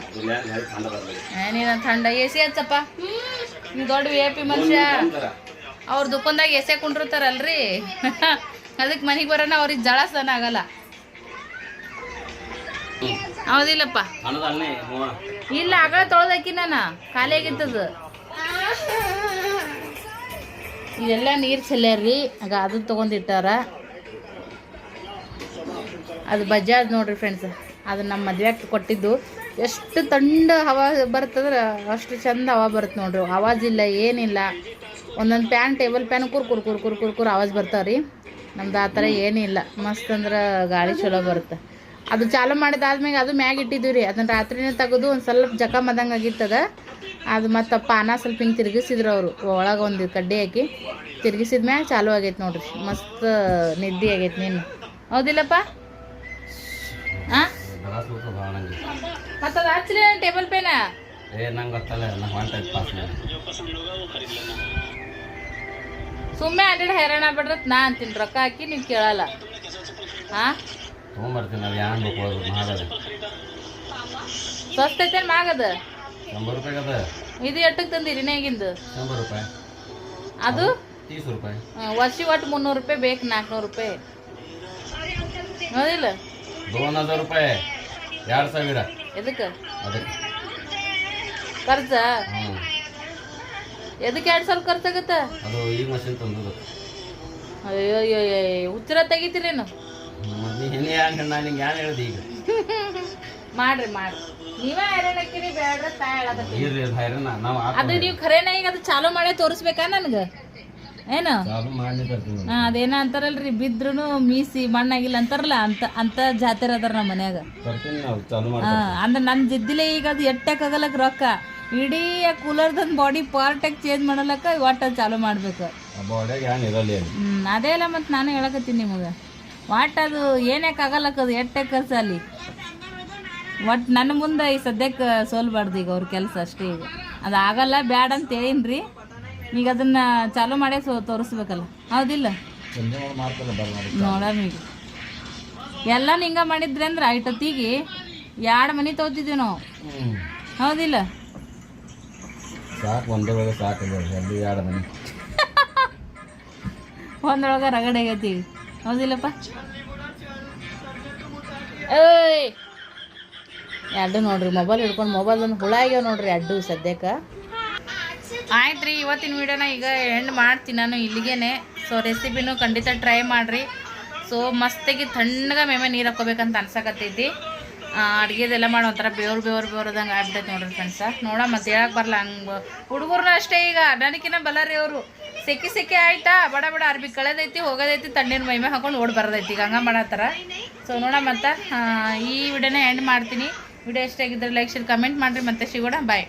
ನೀನ ಥಂಡ ಎ ಸಿ ಹಚ್ಚಪ್ಪ. ನೀವು ದೊಡ್ಡ ವಿ ಐ ಪಿ ಮನುಷ್ಯ. ಅವ್ರ ದುಕಾನ್ದಾಗ ಎಸೆ ಕುಂಡಿರ್ತಾರಲ್ರಿ. ಅದಕ್ಕೆ ಮನೆಗೆ ಬರೋಣ ಅವ್ರಿಗೆ ಜಳ ಸನ ಆಗಲ್ಲ. ಹೌದಿಲ್ಲಪ್ಪ. ಇಲ್ಲ ಆಗ ತೊಳ್ದಾಕಿ ನಾನು ಖಾಲಿ ಆಗಿತ್ತದು ಇದೆಲ್ಲ ನೀರು ಚೆಲ್ಲಾರ್ರಿ ಆಗ ಅದು ತೊಗೊಂಡಿಟ್ಟಾರ. ಅದು ಬಜಾಜ್ ನೋಡ್ರಿ ಫ್ರೆಂಡ್ಸ್ ಅದು ನಮ್ಮ ಮದ್ವೆಗೆ ಕೊಟ್ಟಿದ್ದು. ಎಷ್ಟು ತಂಡ ಹವಾ ಬರ್ತದ್ರೆ ಅಷ್ಟು ಚಂದ ಹವಾ ಬರುತ್ತೆ ನೋಡ್ರಿ. ಇಲ್ಲ, ಏನಿಲ್ಲ. ಒಂದೊಂದು ಪ್ಯಾನ್ ಟೇಬಲ್ ಪ್ಯಾನ್ ಕುರ್ ಕುರ್ ಕುರ್ ಕುರ್ ಕುರ್ ಕುರ್ ಆವಾಜ್ ಬರ್ತಾವ್ರಿ ನಮ್ದು ಆ ಥರ ಏನಿಲ್ಲ. ಮಸ್ತ್ ಅಂದ್ರೆ ಗಾಳಿ ಚಲೋ ಬರುತ್ತೆ ಅದು ಚಾಲು ಮಾಡಿದಾದ್ಮೇಲೆ ಅದು ಮ್ಯಾಗ ಇಟ್ಟಿದ್ದೀವಿ ರೀ. ಅದನ್ನು ರಾತ್ರಿನೇ ತೆಗೆದು ಒಂದು ಸ್ವಲ್ಪ ಜಕ ಮದಂಗೆ ಆಗಿತ್ತದ. ಅದು ಮತ್ತು ಪಾನ ಸ್ವಲ್ಪ ಹಿಂಗೆ ತಿರುಗಿಸಿದ್ರು ಅವರು. ಒಳಗೆ ಒಂದು ಕಡ್ಡಿ ಹಾಕಿ ತಿರುಗಿಸಿದ ಮ್ಯಾಗ ಚಾಲು ಆಗೈತೆ ನೋಡ್ರಿ. ಮಸ್ತ್ ನಿದ್ದೆ ಆಗೈತೆ ನೀನು. ಹೌದಿಲ್ಲಪ್ಪ? ಹಾಂ ಮತ್ತು ಅದು ಹಚ್ಚಲಿ ಟೇಬಲ್ ಪೇನ? ಸುಮ್ಮನೆ ಅಡ್ಡ ಹೈರಾಣ ಬಿಡ್ರತ್ ನಾ ಅಂತೀನಿ. ರೊಕ್ಕ ಹಾಕಿ ನೀವು ಕೇಳಲ್ಲ. ಹಾಂ ತೊಗೊಂಬರ್ತೀನಿ ಅದು ಬೇಕು ಸ್ವಸ್ಥ ಐತೆ ಮಾಗದ ಶಂಬರ್ ರೂಪಾಯಿ ಅದ ಇದು ಎಟ್ಟಕ್ಕೆ ತಂದಿರಿ ನೇಗಿಂದು? ರೂಪಾಯಿ. ಅದು? ತೀಸ್ ರೂಪಾಯಿ. ವರ್ಷಿ ಒಟ್ಟು ಮುನ್ನೂರು ರೂಪಾಯಿ ಬೇಕು ನಾಲ್ಕುನೂರು ರೂಪಾಯಿ. ಹೌದಿಲ್ಲ? ದೋನ್ ಹಜಾರ್ ರೂಪಾಯಿ. ಎರಡು ಸಾವಿರ. ಎದಕ್ಕೆ? ಅದಕ್ಕೆ ಖರ್ಚ? ಎದಕ್ಕೆ ಎರಡು ಸಾವಿರ ಖರ್ಚಾಗತ್ತ ಅದು ಈಗ ಮಷಿನ್ ತಂದದು ಅಯ್ಯೋ ಅಯ್ಯೋ ಹುಚ್ಚರ ತೆಗಿತೀರೇನು ನೀನು ಯಾಕೆ ನಾನು ನಿಂಗೆ ಹೇಳ್ದೆ ಈಗ? ಮಾಡ್ರಿ ಮಾಡ್ರಿ. ನೀವೇ ಹೈರಾಣ ಹಾಕಿರಿ ಬೇಡ್ರ ತಾ ಹೇಳಕತ್ತೀನಿ ಇರ್ರಿ ಅದು ಹೈರಾಣ. ನಾವು ಅದು ನೀವು ಖರೇನ ಈಗ ಅದು ಚಾಲು ಮಾಡೇ ತೋರಿಸ್ಬೇಕಾ ನನಗೆ? ಏನು? ಚಾಲು ಮಾಡಿ ತರ್ತೀನಿ ಹಾಂ ಅದೇನೋ ಅಂತಾರಲ್ರಿ ಬಿದ್ರೂ ಮೀಸಿ ಮಣ್ಣಾಗಿಲ್ಲ ಅಂತಾರಲ್ಲ ಅಂತ ಅಂತ ಜಾತ್ರೆ ಅದಾರ ನಮ್ಮ ಮನ್ಯಾಗ. ನಾವು ಚಾಲು ಮಾಡಿ ಹಾಂ ಅಂದ್ರೆ ನನ್ನ ಜಿದ್ದಿಲೆ ಈಗ ಅದು ಎಟ್ಟಕ್ಕಾಗಲ್ಲಕ್ಕೆ ರೊಕ್ಕ. ಇಡೀ ಕೂಲರ್ದೊಂದು ಬಾಡಿ ಪಾರ್ಟಾಗಿ ಚೇಂಜ್ ಮಾಡಲಕ್ಕ ಒಟ್ಟು ಚಾಲು ಮಾಡ್ಬೇಕು. ಆ ಬಾಡ್ಯಾಗ ಏನು ಇರಲ್ಲ ಏನು ಹ್ಞೂ ಅದೇ ಅಲ್ಲ ಮತ್ತು ನಾನು ಹೇಳಕತ್ತೀನಿ ನಿಮಗೆ. ಒಟ್ಟು ಅದು ಏನಕ್ಕೆ ಆಗಲ್ಲಕ್ಕ ಅದು ಎಟ್ಟೆ ಖರ್ಚು ಅಲ್ಲಿ ಒಟ್ಟು ನನ್ನ ಮುಂದೆ ಈ ಸದ್ಯಕ್ಕೆ ಸೋಲ್ಬಾರ್ದು ಈಗ ಅವ್ರ ಕೆಲಸ ಅಷ್ಟೇ ಈಗ. ಅದು ಆಗಲ್ಲ ಬ್ಯಾಡ ಅಂತ ಹೇಳಿನ್ರಿ. ಈಗ ಅದನ್ನು ಚಾಲೂ ಮಾಡೇ ಸೋ ತೋರಿಸ್ಬೇಕಲ್ಲ. ಹೌದಿಲ್ಲ? ನೋಡೋಣ ಈಗ. ಎಲ್ಲ ಹಿಂಗೆ ಮಾಡಿದ್ರಿ ಅಂದ್ರೆ ಐಟತ್ತಿಗೆ ಎರಡು ಮನೆ ತೊಗೋತಿದ್ವಿ ನಾವು. ಹೌದಿಲ್ಲ? ಸಾಕು ಒಳಗೆ ಸಾಕು ಎರಡು ಮನೆ? ಒಂದೊಳಗೆ ರಗಡೆ ಆಗೈತಿ ಹೌದಿಲ್ಲಪ್ಪ? ಏಯ್! ಎರಡು ನೋಡ್ರಿ ಮೊಬೈಲ್ ಹಿಡ್ಕೊಂಡು ಮೊಬೈಲ್ ಒಂದು ಹುಳ ಆಗ್ಯಾವ ನೋಡ್ರಿ ಎರಡು ಸದ್ಯಕ್ಕೆ. ಆಯ್ತು ರೀ ಇವತ್ತಿನ ವಿಡಿಯೋನ ಈಗ ಎಂಡ್ ಮಾಡ್ತೀನಿ ನಾನು ಇಲ್ಲಿಗೇನೆ. ಸೊ ರೆಸಿಪಿನೂ ಖಂಡಿತ ಟ್ರೈ ಮಾಡಿರಿ. ಸೊ ಮಸ್ತಾಗಿ ತಣ್ಣಗೆ ಮೇಮೆ ನೀರು ಹಾಕೋಬೇಕಂತ ಅನ್ಸಕತ್ತೈತಿ. ಅಡುಗೆದೆಲ್ಲ ಮಾಡಿ ಒಂಥರ ಬೇವ್ರು ಬೇವ್ರು ಬೇವ್ರದಂಗೆ ಆಗ್ಬಿಟ್ಟೈತೆ ನೋಡ್ರಿ ಫ್ರೆಂಡ್ಸ ನೋಡ, ಮತ್ತೆ ಹೇಳಕ್ಕೆ ಬರಲ್ಲ ಹಂಗೆ ಹುಡುಗರ್ನ ಅಷ್ಟೇ ಈಗ ನನಗಿನ್ನ ಬಲ್ಲಾರಿ ಅವರು. ಸೆಕೆ ಸೆಕೆ ಆಯ್ತಾ, ಬಡ ಬಡ ಅರ್ಬಿ ಕಳೆದೈತಿ, ಹೋಗೋದೈತಿ, ತಣ್ಣೀರು ಮೈಮೆ ಹಾಕೊಂಡು ಓಡ್ ಬರೋದೈತಿ, ಈಗ ಹಂಗೆ ಮಾಡತ್ತಾರ. ಸೊ ನೋಡ ಮತ್ತೆ ಈ ವಿಡಿಯೋನ ಎಂಡ್ ಮಾಡ್ತೀನಿ. ವಿಡಿಯೋ ಇಷ್ಟ ಆಗಿದ್ರೆ ಲೈಕ್ ಶೇರ್ ಕಮೆಂಟ್ ಮಾಡಿರಿ. ಮತ್ತೆ ಸಿಗೋಣ ಬಾಯ್